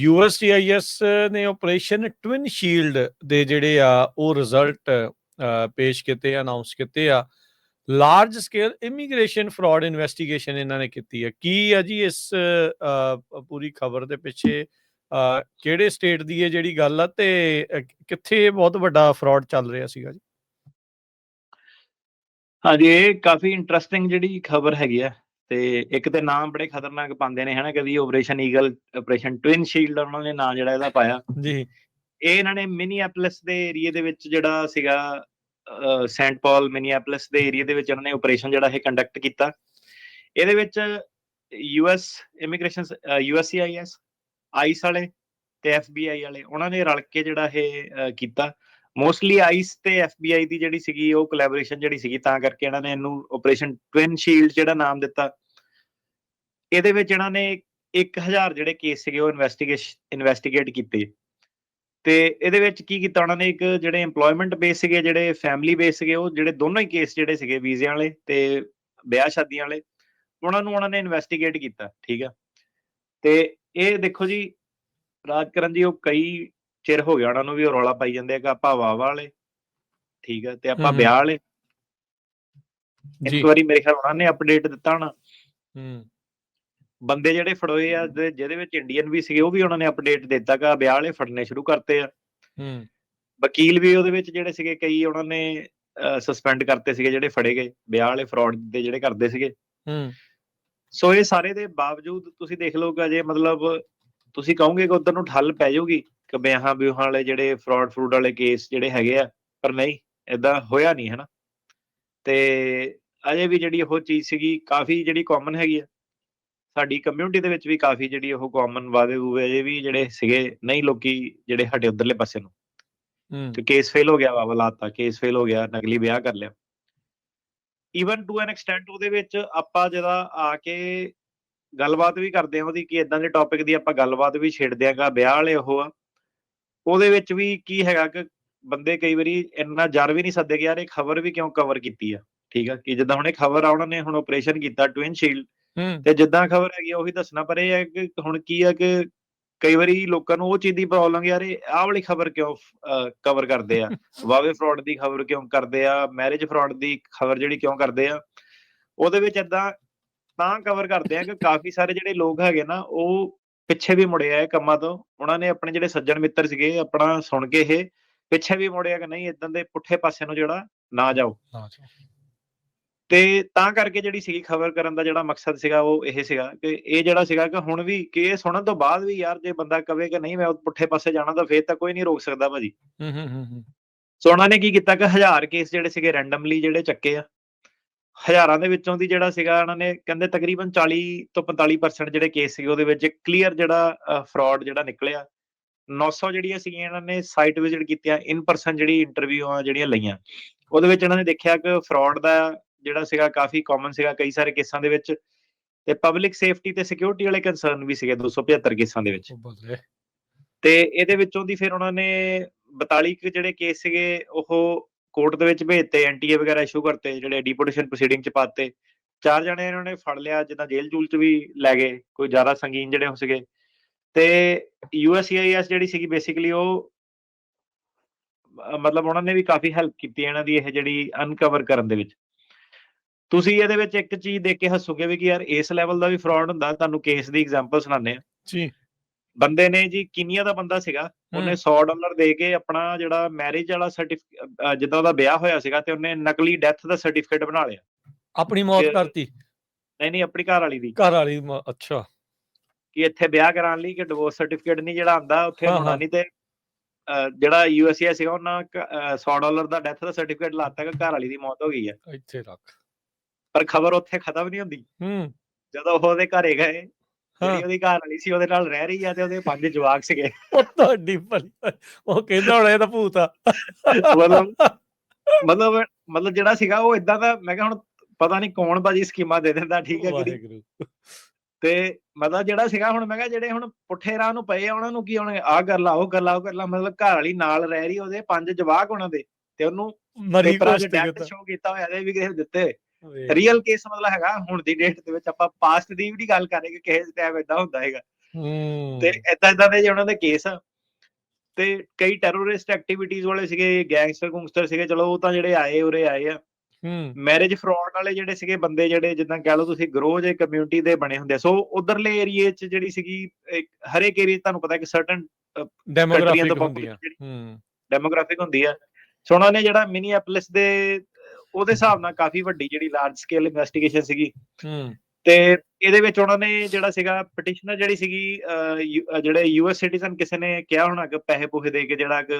USCIS ਨੇ operation twin shield ਦੇ ਜਿਹੜੇ ਆ, ਉਹ ਰਿਜ਼ਲਟ ਪੇਸ਼ ਕੀਤੇ ਅਨਾਉਂਸ ਕੀਤੇ ਆ। Large scale immigration fraud investigation ਇਹਨਾਂ ਨੇ ਕੀਤੀ ਹੈ ਕੀ ਆ ਜੀ ਇਸ ਪੂਰੀ ਖਬਰ ਦੇ ਪਿੱਛੇ? ਕਿਹੜੇ ਸਟੇਟ ਦੀ ਇਹ ਜਿਹੜੀ ਗੱਲ ਆ ਤੇ ਕਿੱਥੇ ਬਹੁਤ ਵੱਡਾ ਫਰਾਡ ਚੱਲ ਰਿਹਾ ਸੀਗਾ ਜੀ? ਹਾਂਜੀ, ਇਹ ਕਾਫੀ ਇੰਟਰਸਟਿੰਗ ਜਿਹੜੀ ਖਬਰ ਹੈਗੀ ਆ। ਤੇ ਇੱਕ ਤੇ ਨਾਮ ਬੜੇ ਖਤਰਨਾਕ ਪਾਉਂਦੇ ਨੇ ਹਨਾ ਕਦੀ operation Eagle operation Twin Shield ਉਹਨਾਂ ਨੇ ਨਾਂ ਜਿਹੜਾ ਇਹਦਾ ਪਾਇਆ। ਜੀ। ਇਹ ਇਹਨਾਂ ਨੇ ਮਿਨੀਐਪਲਿਸ ਦੇ ਏਰੀਆ ਦੇ ਵਿੱਚ ਜਿਹੜਾ ਸੀਗਾ ਸੈਂਟ ਪਾਲ ਮਿਨੀਐਪਲਿਸ ਦੇ ਏਰੀਆ ਦੇ ਵਿੱਚ ਉਹਨਾਂ ਨੇ ਆਪਰੇਸ਼ਨ ਜਿਹੜਾ ਇਹ ਕੰਡਕਟ ਕੀਤਾ। ਇਹਦੇ ਵਿੱਚ ਯੂਐਸ ਇਮੀਗ੍ਰੇਸ਼ਨ ਯੂਐਸਸੀਆਈਐਸ ਆਈਸ ਵਾਲੇ ਤੇ ਐਫਬੀਆਈ ਵਾਲੇ ਉਹਨਾਂ ਨੇ ਰਲ ਕੇ ਜਿਹੜਾ ਇਹ ਕੀਤਾ। ਮੋਸਟਲੀ ਆਈਸ ਤੇ ਐਫਬੀਆਈ ਦੀ ਜਿਹੜੀ ਸੀਗੀ ਉਹ ਕੋਲੈਬੋਰੇਸ਼ਨ ਜਿਹੜੀ ਸੀਗੀ ਤਾਂ ਕਰਕੇ ਇਹਨਾਂ ਨੇ ਇਹਨੂੰ ਆਪਰੇਸ਼ਨ ਟਵਿਨ ਸ਼ੀਲਡ ਜਿਹੜਾ ਨਾਮ ਦਿੱਤਾ। ਇਹਦੇ ਵਿੱਚ ਇਹਨਾਂ ਨੇ 1000 ਜਿਹੜੇ ਕੇਸ ਸੀਗੇ ਉਹ ਇਨਵੈਸਟੀਗੇਸ਼ਨ ਇਨਵੈਸਟੀਗੇਟ ਕੀਤੇ। ਤੇ ਇਹਦੇ ਵਿੱਚ ਕੀ ਕੀਤਾ ਉਹਨਾਂ ਨੇ? ਇੱਕ ਜਿਹੜੇ EMPLOYMENT ਬੇਸ ਸੀਗੇ ਜਿਹੜੇ ਫੈਮਿਲੀ ਬੇਸ ਸੀਗੇ ਉਹ ਜਿਹੜੇ ਦੋਨੋਂ ਹੀ ਕੇਸ ਜਿਹੜੇ ਸੀਗੇ ਵੀਜ਼ਿਆਂ ਵਾਲੇ ਤੇ ਵਿਆਹ ਸ਼ਾਦੀਆਂ ਵਾਲੇ ਉਹਨਾਂ ਨੂੰ ਉਹਨਾਂ ਨੇ ਇਨਵੈਸਟੀਗੇਟ ਕੀਤਾ ਠੀਕ ਆ? ਤੇ ਇਹ ਦੇਖੋ ਜੀ ਰਾਜਕਰਨ ਜੀ ਉਹ ਕਈ ਚਿਰ ਹੋ ਗਿਆ ਉਹਨਾਂ ਨੂੰ ਵੀ ਉਹ ਰੌਲਾ ਪਾਈ ਜਾਂਦੇ ਆ ਕਿ ਆਪਾਂ ਵਾਹ ਵਾਲੇ ਠੀਕ ਆ? ਤੇ ਆਪਾਂ। ਵਿਆਹ ਵਾਲੇ। ਜੀ। ਇੱਕ ਵਾਰੀ ਮੇਰੇ ਖਿਆਲ ਉਹਨਾਂ ਨੇ ਅਪਡੇਟ ਦਿੱਤਾ ਹੋਣਾ। ਹੂੰ। ਬੰਦੇ ਜਿਹੜੇ ਫੜੋਏ ਆ ਜਿਹਦੇ ਵਿੱਚ ਇੰਡੀਅਨ ਵੀ ਸੀਗੇ ਉਹ ਵੀ ਉਹਨਾਂ ਨੇ ਅਪਡੇਟ ਦਿੱਤਾ ਕਿ ਵਿਆਹ ਵਾਲੇ ਫੜਨੇ ਸ਼ੁਰੂ ਕਰਤੇ ਆ। ਹੂੰ। ਵਕੀਲ ਵੀ ਉਹਦੇ ਵਿੱਚ ਜਿਹੜੇ ਸੀਗੇ ਕਈ ਉਹਨਾਂ ਨੇ ਸਸਪੈਂਡ ਕਰਤੇ ਸੀਗੇ ਜਿਹੜੇ ਫੜੇ ਗਏ ਵਿਆਹ ਵਾਲੇ ਫਰਾਡ ਦੇ ਜਿਹੜੇ ਕਰਦੇ ਸੀਗੇ। ਹੂੰ। ਸੋ ਇਹ ਸਾਰੇ ਦੇ ਬਾਵਜੂਦ ਤੁਸੀਂ ਦੇਖ ਲਓ ਕਿ ਅਜੇ ਮਤਲਬ ਤੁਸੀਂ ਕਹੋਗੇ ਕਿ ਉਧਰ ਨੂੰ ਠੱਲ ਪੈ ਜਾਊਗੀ ਕਿ ਵਿਆਹਾਂ ਵਿਆਹਾਂ ਵਾਲੇ ਜਿਹੜੇ ਫਰਾਡ ਫਰੂਡ ਵਾਲੇ ਕੇਸ ਜਿਹੜੇ ਹੈਗੇ ਆ ਪਰ ਨਹੀਂ ਇਦਾਂ ਹੋਇਆ ਨਹੀਂ ਹਨਾ? ਤੇ ਅਜੇ ਵੀ ਜਿਹੜੀ ਉਹ ਚੀਜ਼ ਸੀਗੀ ਕਾਫੀ ਜਿਹੜੀ ਕਾਮਨ ਹੈਗੀ ਆ। ਸਾਡੀ ਕਮਿਊਨਿਟੀ ਦੇ ਵਿੱਚ ਵੀ ਕਾਫੀ ਜਿਹੜੀ ਉਹ ਕਾਮਨ ਵਾਦੇ ਹੋਏ ਅਜੇ ਵੀ ਜਿਹੜੇ ਸੀਗੇ ਨਹੀਂ ਲੋਕੀ ਜਿਹੜੇ ਹਟੇ ਉਧਰਲੇ ਪਾਸੇ ਨੂੰ। ਹੂੰ। ਤੇ ਕੇਸ ਫੇਲ ਹੋ ਗਿਆ ਵਾ ਲਾਤਾ ਕੇਸ ਫੇਲ ਹੋ ਗਿਆ ਨਕਲੀ ਵਿਆਹ ਕਰ ਲਿਆ। ਈਵਨ ਟੂ ਐਨ ਐਕਸਟੈਂਟ ਉਹਦੇ ਵਿੱਚ ਆਪਾਂ ਜਿਹੜਾ ਆ ਕੇ ਗੱਲਬਾਤ ਵੀ ਕਰਦੇ ਆ ਉਹਦੀ ਕਿ ਇਦਾਂ ਦੇ ਟੌਪਿਕ ਦੀ ਆਪਾਂ ਗੱਲਬਾਤ ਵੀ ਛੇੜਦੇ ਆਂਗਾ ਵਿਆਹ ਵਾਲੇ ਉਹ ਆ। ਉਹਦੇ ਵਿੱਚ ਵੀ ਕੀ ਹੈਗਾ ਕਿ ਬੰਦੇ ਕਈ ਵਾਰੀ ਇੰਨਾ ਜਰ ਵੀ ਨਹੀਂ ਸੱਦੇ ਕਿ ਯਾਰ ਇਹ ਖਬਰ ਵੀ ਕਿਉਂ ਕਵਰ ਕੀਤੀ ਆ? ਠੀਕ ਆ? ਕਿ ਜਿੱਦਾਂ ਹੁਣ ਇਹ ਖਬਰ ਆ ਉਹਨਾਂ ਨੇ ਹੁਣ ਆਪਰੇਸ਼ਨ ਕੀਤਾ ਟਵਿਨ ਸ਼ੀਲਡ ਹੂੰ ਤੇ ਜਿੱਦਾਂ ਖਬਰ ਹੈਗੀ ਉਹੀ ਦੱਸਣਾ ਪਰ ਇਹ ਹੈ ਕਿ ਹੁਣ ਕੀ ਆ ਕਿ ਕਈ ਵਾਰੀ ਲੋਕਾਂ ਨੂੰ ਉਹ ਚੀਜ਼ ਦੀ ਪ੍ਰੋਬਲਮ ਯਾਰ ਇਹ ਆਹ ਵਾਲੀ ਖਬਰ ਕਿਉਂ ਕਵਰ ਕਰਦੇ ਆ? ਵਾਵੇ ਫਰਾਡ ਦੀ ਖਬਰ ਕਿਉਂ ਕਰਦੇ ਆ? ਮੈਰਿਜ ਫਰਾਡ ਦੀ ਖਬਰ ਜਿਹੜੀ ਕਿਉਂ ਕਰਦੇ ਆ? ਉਹਦੇ ਵਿੱਚ ਏਦਾਂ ਤਾਂ ਕਵਰ ਕਰਦੇ ਆ ਕਿ ਕਾਫੀ ਸਾਰੇ ਜਿਹੜੇ ਲੋਕ ਹੈਗੇ ਨਾ ਉਹ ਪਿੱਛੇ ਵੀ ਮੁੜੇ ਆ ਇਹ ਕੰਮਾਂ ਤੋਂ। ਉਹਨਾਂ ਨੇ ਆਪਣੇ ਜਿਹੜੇ ਸੱਜਣ ਮਿੱਤਰ ਸੀਗੇ ਆਪਣਾ ਸੁਣ ਕੇ ਇਹ ਪਿੱਛੇ ਵੀ ਮੁੜੇ ਆ ਕਿ ਨਹੀਂ ਇਦਾਂ ਦੇ ਪੁੱਠੇ ਪਾਸੇ ਨੂੰ ਜਿਹੜਾ ਨਾ ਜਾਓ। ਤੇ ਤਾਂ ਕਰਕੇ ਜਿਹੜੀ ਸੀਗੀ ਖਬਰ ਕਰਨ ਦਾ ਜਿਹੜਾ ਮਕਸਦ ਸੀਗਾ ਉਹ ਇਹ ਸੀਗਾ ਕਿ ਇਹ ਜਿਹੜਾ ਸੀਗਾ ਕਿ ਹੁਣ ਵੀ ਕਿ ਇਹ ਸੁਣਨ ਤੋਂ ਬਾਅਦ ਵੀ ਯਾਰ ਜੇ ਬੰਦਾ ਕਵੇ ਕਿ ਨਹੀਂ ਮੈਂ ਉਹ ਪੁੱਠੇ ਪਾਸੇ ਜਾਣਾ ਤਾਂ ਫੇਰ ਤਾਂ ਕੋਈ ਨਹੀਂ ਰੋਕ ਸਕਦਾ ਭਾਜੀ। ਹੂੰ ਹੂੰ ਹੂੰ ਹੂੰ। ਸੋ ਉਹਨਾਂ ਨੇ ਕੀ ਕੀਤਾ ਕਿ ਹਜ਼ਾਰ ਕੇਸ ਜਿਹੜੇ ਸੀਗੇ ਰੈਂਡਮਲੀ ਜਿਹੜੇ ਚੱਕੇ ਆ ਹਜ਼ਾਰਾਂ ਦੇ ਵਿੱਚੋਂ ਦੀ ਜਿਹੜਾ ਸੀਗਾ ਉਹਨਾਂ ਨੇ ਕਹਿੰਦੇ ਤਕਰੀਬਨ 40 ਤੋਂ 45% ਜਿਹੜੇ ਕੇਸ ਸੀਗੇ ਉਹਦੇ ਵਿੱਚ ਕਲੀਅਰ ਜਿਹੜਾ ਫਰਾਡ ਜਿਹੜਾ ਨਿਕਲਿਆ। 900 ਜਿਹੜੀਆਂ ਸੀਗੀਆਂ ਇਹਨਾਂ ਨੇ ਸਾਈਟ ਵਿਜ਼ਿਟ ਕੀਤੀਆਂ ਇਨ ਪਰਸਨ ਜਿਹੜੀ ਇੰਟਰਵਿਊਆਂ ਜਿਹੜੀਆਂ ਲਈਆਂ। ਉਹਦੇ ਵਿੱਚ ਇਹਨਾਂ ਨੇ ਦੇਖਿਆ ਕਿ ਫਰਾਡ ਦਾ ਜਿਹੜਾ ਸੀਗਾ ਕਾਫੀ ਕਾਮਨ ਸੀਗਾ ਕਈ ਸਾਰੇ ਕੇਸਾਂ ਦੇ ਵਿੱਚ ਤੇ ਪਬਲਿਕ ਸੇਫਟੀ ਤੇ ਸਿਕਿਉਰਿਟੀ ਵਾਲੇ ਕੰਸਰਨ ਵੀ ਸੀਗੇ 275 ਕੇਸਾਂ ਦੇ ਵਿੱਚ। ਬੱਲੇ। ਤੇ ਇਹਦੇ ਵਿੱਚੋਂ ਦੀ ਫਿਰ ਉਹਨਾਂ ਨੇ 42 ਕੁ ਜਿਹੜੇ ਕੇਸ ਸੀਗੇ ਉਹ ਕੋਰਟ ਦੇ ਵਿੱਚ ਭੇਜਤੇ ਐਨਟੀਏ ਵਗੈਰਾ ਇਸ਼ੂ ਕਰਤੇ ਜਿਹੜੇ ਡਿਪੋਟੇਸ਼ਨ ਪ੍ਰੋਸੀਡਿੰਗ ਚ ਪਾਤੇ। ਚਾਰ ਜਣੇ ਇਹਨਾਂ ਨੇ ਫੜ ਲਿਆ ਜਿੱਦਾਂ ਜੇਲ੍ਹ ਜੂਲ ਚ ਵੀ ਲੈ ਗਏ ਕੋਈ ਜ਼ਿਆਦਾ ਸੰਗੀਨ ਜਿਹੜੇ ਹੋ ਸੀਗੇ। ਤੇ ਯੂਐਸਸੀਆਈਐਸ ਜਿਹੜੀ ਸੀਗੀ ਬੇਸਿਕਲੀ ਉਹ ਮਤਲਬ ਉਹਨਾਂ ਨੇ ਵੀ ਕਾਫੀ ਹੈਲਪ ਕੀਤੀ ਇਹਨਾਂ ਦੀ ਇਹ ਜਿਹੜੀ ਅਨਕਵਰ ਕਰਨ ਦੇ ਵਿੱਚ। ਤੁਸੀਂ ਇਹਦੇ ਵਿੱਚ ਇੱਕ ਚੀਜ਼ ਦੇਖ ਕੇ ਹੱਸੋਗੇ ਵੀ ਕਿ ਯਾਰ ਇਸ ਲੈਵਲ ਦਾ ਵੀ ਫਰਾਡ ਹੁੰਦਾ ਤੁਹਾਨੂੰ ਕੇਸ ਦੀ ਐਗਜ਼ਾਮਪਲ ਸੁਣਾਉਂਦੇ ਆ ਜੀ। ਬੰਦੇ ਨੇ ਜੀ ਕਿੰਨੀਆਂ ਦਾ ਬੰਦਾ ਸੀਗਾ ਉਹਨੇ 100 ਡਾਲਰ ਦੇ ਕੇ ਆਪਣਾ ਜਿਹੜਾ ਮੈਰਿਜ ਵਾਲਾ ਸਰਟੀਫਿਕੇਟ ਜਿੱਦਾਂ ਉਹਦਾ ਵਿਆਹ ਹੋਇਆ ਸੀਗਾ ਤੇ ਉਹਨੇ ਨਕਲੀ ਡੈਥ ਦਾ ਸਰਟੀਫਿਕੇਟ ਬਣਾ ਲਿਆ। ਆਪਣੀ ਮੌਤ ਕਰਤੀ? ਨਹੀਂ ਨਹੀਂ ਆਪਣੀ ਘਰ ਵਾਲੀ ਦੀ। ਘਰ ਵਾਲੀ ਅੱਛਾ। ਕਿ ਇੱਥੇ ਵਿਆਹ ਕਰਾਉਣ ਲਈ ਕਿ ਡਿਵੋਰਸ ਸਰਟੀਫਿਕੇਟ ਨਹੀਂ ਜਿਹੜਾ ਆਂਦਾ ਉੱਥੇ ਹੋਣਾ। ਨਹੀਂ ਤੇ ਜਿਹੜਾ ਯੂਐਸਏ ਸੀਗਾ ਉਹਨਾਂ ਕ- ਅਹ, 100 ਡਾਲਰ ਦਾ ਡੈਥ ਦਾ ਸਰਟੀਫਿਕੇਟ ਲਾਤਾ ਕਿ ਘਰ ਵਾਲੀ ਦੀ ਮੌਤ ਹੋ ਗਈ ਹੈ ਇੱਥੇ ਰੱਖ। ਪਰ ਖਬਰ ਉੱਥੇ ਖਤਮ ਨਹੀਂ ਹੁੰਦੀ। ਹੂੰ। ਜਦੋਂ ਉਹ ਉਹਦੇ ਘਰੇ ਗਏ ਜਿਹੜੀ ਉਹਦੀ ਘਰ ਵਾਲੀ ਸੀ ਉਹਦੇ ਨਾਲ ਰਹਿ ਰਹੀ ਆ ਤੇ ਉਹਦੇ ਪੰਜ ਜਵਾਕ ਸੀਗੇ। ਉਹ ਤੁਹਾਡੀ ਭਲੀ ਉਹ ਕਹਿੰਦਾ ਹੁਣ ਇਹ ਤਾਂ ਭੂਤ ਆ। ਮਤਲਬ ਮਤਲਬ ਮਤਲਬ ਜਿਹੜਾ ਸੀਗਾ ਉਹ ਇਦਾਂ ਦਾ ਮੈਂ ਕਿਹਾ ਹੁਣ ਪਤਾ ਨਹੀਂ ਕੌਣ ਬਾਜੀ ਸਕੀਮਾਂ ਦੇ ਦਿੰਦਾ ਠੀਕ ਹੈ ਕਿ ਨਹੀਂ ਵਾਹਿਗੁਰੂ। ਤੇ ਮਤਲਬ ਜਿਹੜਾ ਸੀਗਾ ਹੁਣ ਮੈਂ ਕਿਹਾ ਜਿਹੜੇ ਹੁਣ ਪੁੱਠੇ ਰਾਹ ਨੂੰ ਪਏ ਆ ਉਹਨਾਂ ਨੂੰ ਕੀ ਹੁਣ ਆਹ ਕਰ ਲਾ ਉਹ ਕਰ ਲਾ ਉਹ ਕਰ ਲਾ ਮਤਲਬ ਘਰ ਵਾਲੀ ਨਾਲ ਰਹਿ ਰਹੀ ਉਹਦੇ ਪੰਜ ਜਵਾਕ ਉਹਨਾਂ ਦੇ। ਤੇ ਉਹਨੂੰ ਮਰੀ ਕੋਸ਼ਟ ਡੈਥ ਸ਼ੋ ਕੀਤਾ ਹੋਇਆ ਤੇ ਵੀ ਕਿਸੇ ਦਿੱਤੇ। ਰੀਅਲ ਕੇਸ ਮਤਲਬ ਹੈਗਾ ਹੁਣ ਦੀ ਡੇਟ ਦੇ ਵਿੱਚ ਆਪਾਂ ਪਾਸਟ ਦੀ ਵੀ ਨਹੀਂ ਗੱਲ ਕਰ ਰਹੇ ਕਿ ਕਿਸੇ ਟਾਈਮ ਇਦਾਂ ਹੁੰਦਾ ਹੈਗਾ। ਹੂੰ। ਤੇ ਇਦਾਂ ਇਦਾਂ ਦੇ ਜੇ ਉਹਨਾਂ ਦੇ ਕੇਸ ਤੇ ਕਈ ਟੈਰਰਿਸਟ ਐਕਟੀਵਿਟੀਜ਼ ਵਾਲੇ ਸੀਗੇ ਗੈਂਗਸਟਰ ਗੁੰਗਸਟਰ ਸੀਗੇ ਚਲੋ ਉਹ ਤਾਂ ਜਿਹੜੇ ਆਏ ਉਰੇ ਆਏ ਆ। ਹੂੰ। ਮੈਰਿਜ ਫਰਾਡ ਵਾਲੇ ਜਿਹੜੇ ਸੀਗੇ ਬੰਦੇ ਜਿਹੜੇ ਜਿੱਦਾਂ ਕਹਿ ਲਓ ਤੁਸੀਂ ਗਰੋਹ ਜੇ ਕਮਿਊਨਿਟੀ ਦੇ ਬਣੇ ਹੁੰਦੇ। ਸੋ ਉਧਰਲੇ ਏਰੀਏ 'ਚ ਜਿਹੜੀ ਸੀਗੀ ਇੱਕ ਹਰੇਕ ਏਰੀਏ ਤੁਹਾਨੂੰ ਪਤਾ ਕਿ ਸਰਟਨ ਡੈਮੋਗ੍ਰਾਫਿਕ ਹੁੰਦੀ ਆ। ਹੂੰ। ਡੈਮੋਗ੍ਰਾਫਿਕ ਹੁੰਦੀ ਆ। ਸੋ ਉਹਨਾਂ ਨੇ ਜਿਹੜਾ ਮਿਨੀਐਪਲਿਸ ਦੇ ਉਹਦੇ ਹਿਸਾਬ ਨਾਲ ਕਾਫੀ ਵੱਡੀ ਜਿਹੜੀ ਲਾਰਜ ਸਕੇਲ ਇਨਵੈਸਟੀਗੇਸ਼ਨ ਸੀਗੀ। ਹੂੰ। ਤੇ ਇਹਦੇ ਵਿੱਚ ਉਹਨਾਂ ਨੇ ਜਿਹੜਾ ਸੀਗਾ ਪਟੀਸ਼ਨਰ ਜਿਹੜੀ ਸੀਗੀ ਜਿਹੜੇ ਯੂਐਸ ਸਿਟੀਜ਼ਨ ਕਿਸੇ ਨੇ ਕਿਹਾ ਹੋਣਾ ਕਿ ਪੈਸੇ ਪੂਸੇ ਦੇ ਕੇ ਜਿਹੜਾ ਕਿ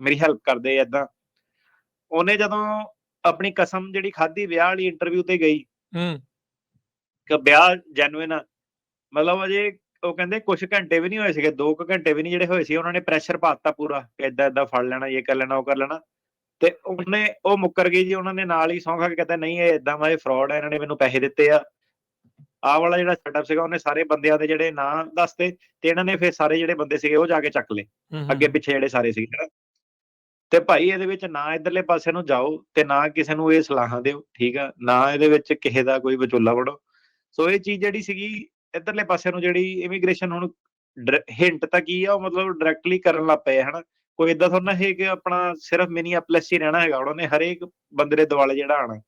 ਮੇਰੀ ਹੈਲਪ ਕਰਦੇ ਏਦਾਂ। ਉਹਨੇ ਜਦੋਂ ਆਪਣੀ ਕਸਮ ਜਿਹੜੀ ਖਾਧੀ ਵਿਆਹ ਵਾਲੀ ਇੰਟਰਵਿਊ ਤੇ ਗਈ। ਹੂੰ। ਕਿ ਵਿਆਹ ਜੈਨੂਇਨ ਆ। ਮਤਲਬ ਅਜੇ ਉਹ ਕਹਿੰਦੇ ਕੁਝ ਘੰਟੇ ਵੀ ਨਹੀਂ ਹੋਏ ਸੀਗੇ 2 ਘੰਟੇ ਵੀ ਨਹੀਂ ਜਿਹੜੇ ਹੋਏ ਸੀ ਉਹਨਾਂ ਨੇ ਪ੍ਰੈਸ਼ਰ ਪਾਤਾ ਪੂਰਾ ਕਿ ਏਦਾਂ ਏਦਾਂ ਫੜ ਲੈਣਾ ਇਹ ਕਰ ਲੈਣਾ ਉਹ ਕਰ ਲੈਣਾ। ਤੇ ਉਹਨੇ ਉਹ ਮੁੱਕਰ ਗਈ ਜੀ ਉਹਨਾਂ ਨੇ ਨਾਲ ਹੀ ਸੌਂ ਖਾ ਕੇ ਕਹਿੰਦਾ ਨਹੀਂ ਇਹ ਇਦਾਂ ਵਾ ਇਹ ਫਰਾਡ ਹੈ ਇਹਨਾਂ ਨੇ ਮੈਨੂੰ ਪੈਸੇ ਦਿੱਤੇ ਆ। ਆਹ ਵਾਲਾ ਜਿਹੜਾ ਸੈਟਅਪ ਸੀਗਾ ਉਹਨੇ ਸਾਰੇ ਬੰਦਿਆਂ ਦੇ ਜਿਹੜੇ ਨਾਂ ਦੱਸਤੇ ਤੇ ਇਹਨਾਂ ਨੇ ਫਿਰ ਸਾਰੇ ਜਿਹੜੇ ਬੰਦੇ ਸੀਗੇ ਉਹ ਜਾ ਕੇ ਚੱਕ ਲਏ। ਅੱਗੇ। ਪਿੱਛੇ ਜਿਹੜੇ ਸਾਰੇ ਸੀਗੇ। ਤੇ ਭਾਈ ਇਹਦੇ ਵਿੱਚ ਨਾ ਇਧਰਲੇ ਪਾਸੇ ਨੂੰ ਜਾਓ ਤੇ ਨਾ ਕਿਸੇ ਨੂੰ ਇਹ ਸਲਾਹਾਂ ਦਿਓ ਠੀਕ ਆ? ਨਾ ਇਹਦੇ ਵਿੱਚ ਕਿਸੇ ਦਾ ਕੋਈ ਵਿਚੋਲਾ ਬਣੋ ਸੋ ਇਹ ਚੀਜ਼ ਜਿਹੜੀ ਸੀਗੀ ਇਧਰਲੇ ਪਾਸੇ ਨੂੰ ਜਿਹੜੀ ਇਮੀਗ੍ਰੇਸ਼ਨ ਹੁਣ ਹਿੰਟ ਤਾਂ ਕੀ ਆ ਉਹ ਮਤਲਬ ਡਾਇਰੈਕਟਲੀ ਕਰਨ ਲੱਗ ਪਏ ਹਨਾ। ਕੋਈ ਇਦਾਂ ਥੋੜਾ ਨਾ ਹੈ ਕਿ ਆਪਣਾ ਸਿਰਫ ਮਿਨੀ ਐਪਲਸ ਹੀ ਰਹਿਣਾ ਹੈਗਾ ਉਹਨਾਂ ਨੇ ਹਰੇਕ ਬੰਦੇ ਦੇ ਦੁਆਲੇ ਜਿਹੜਾ ਆਣਾ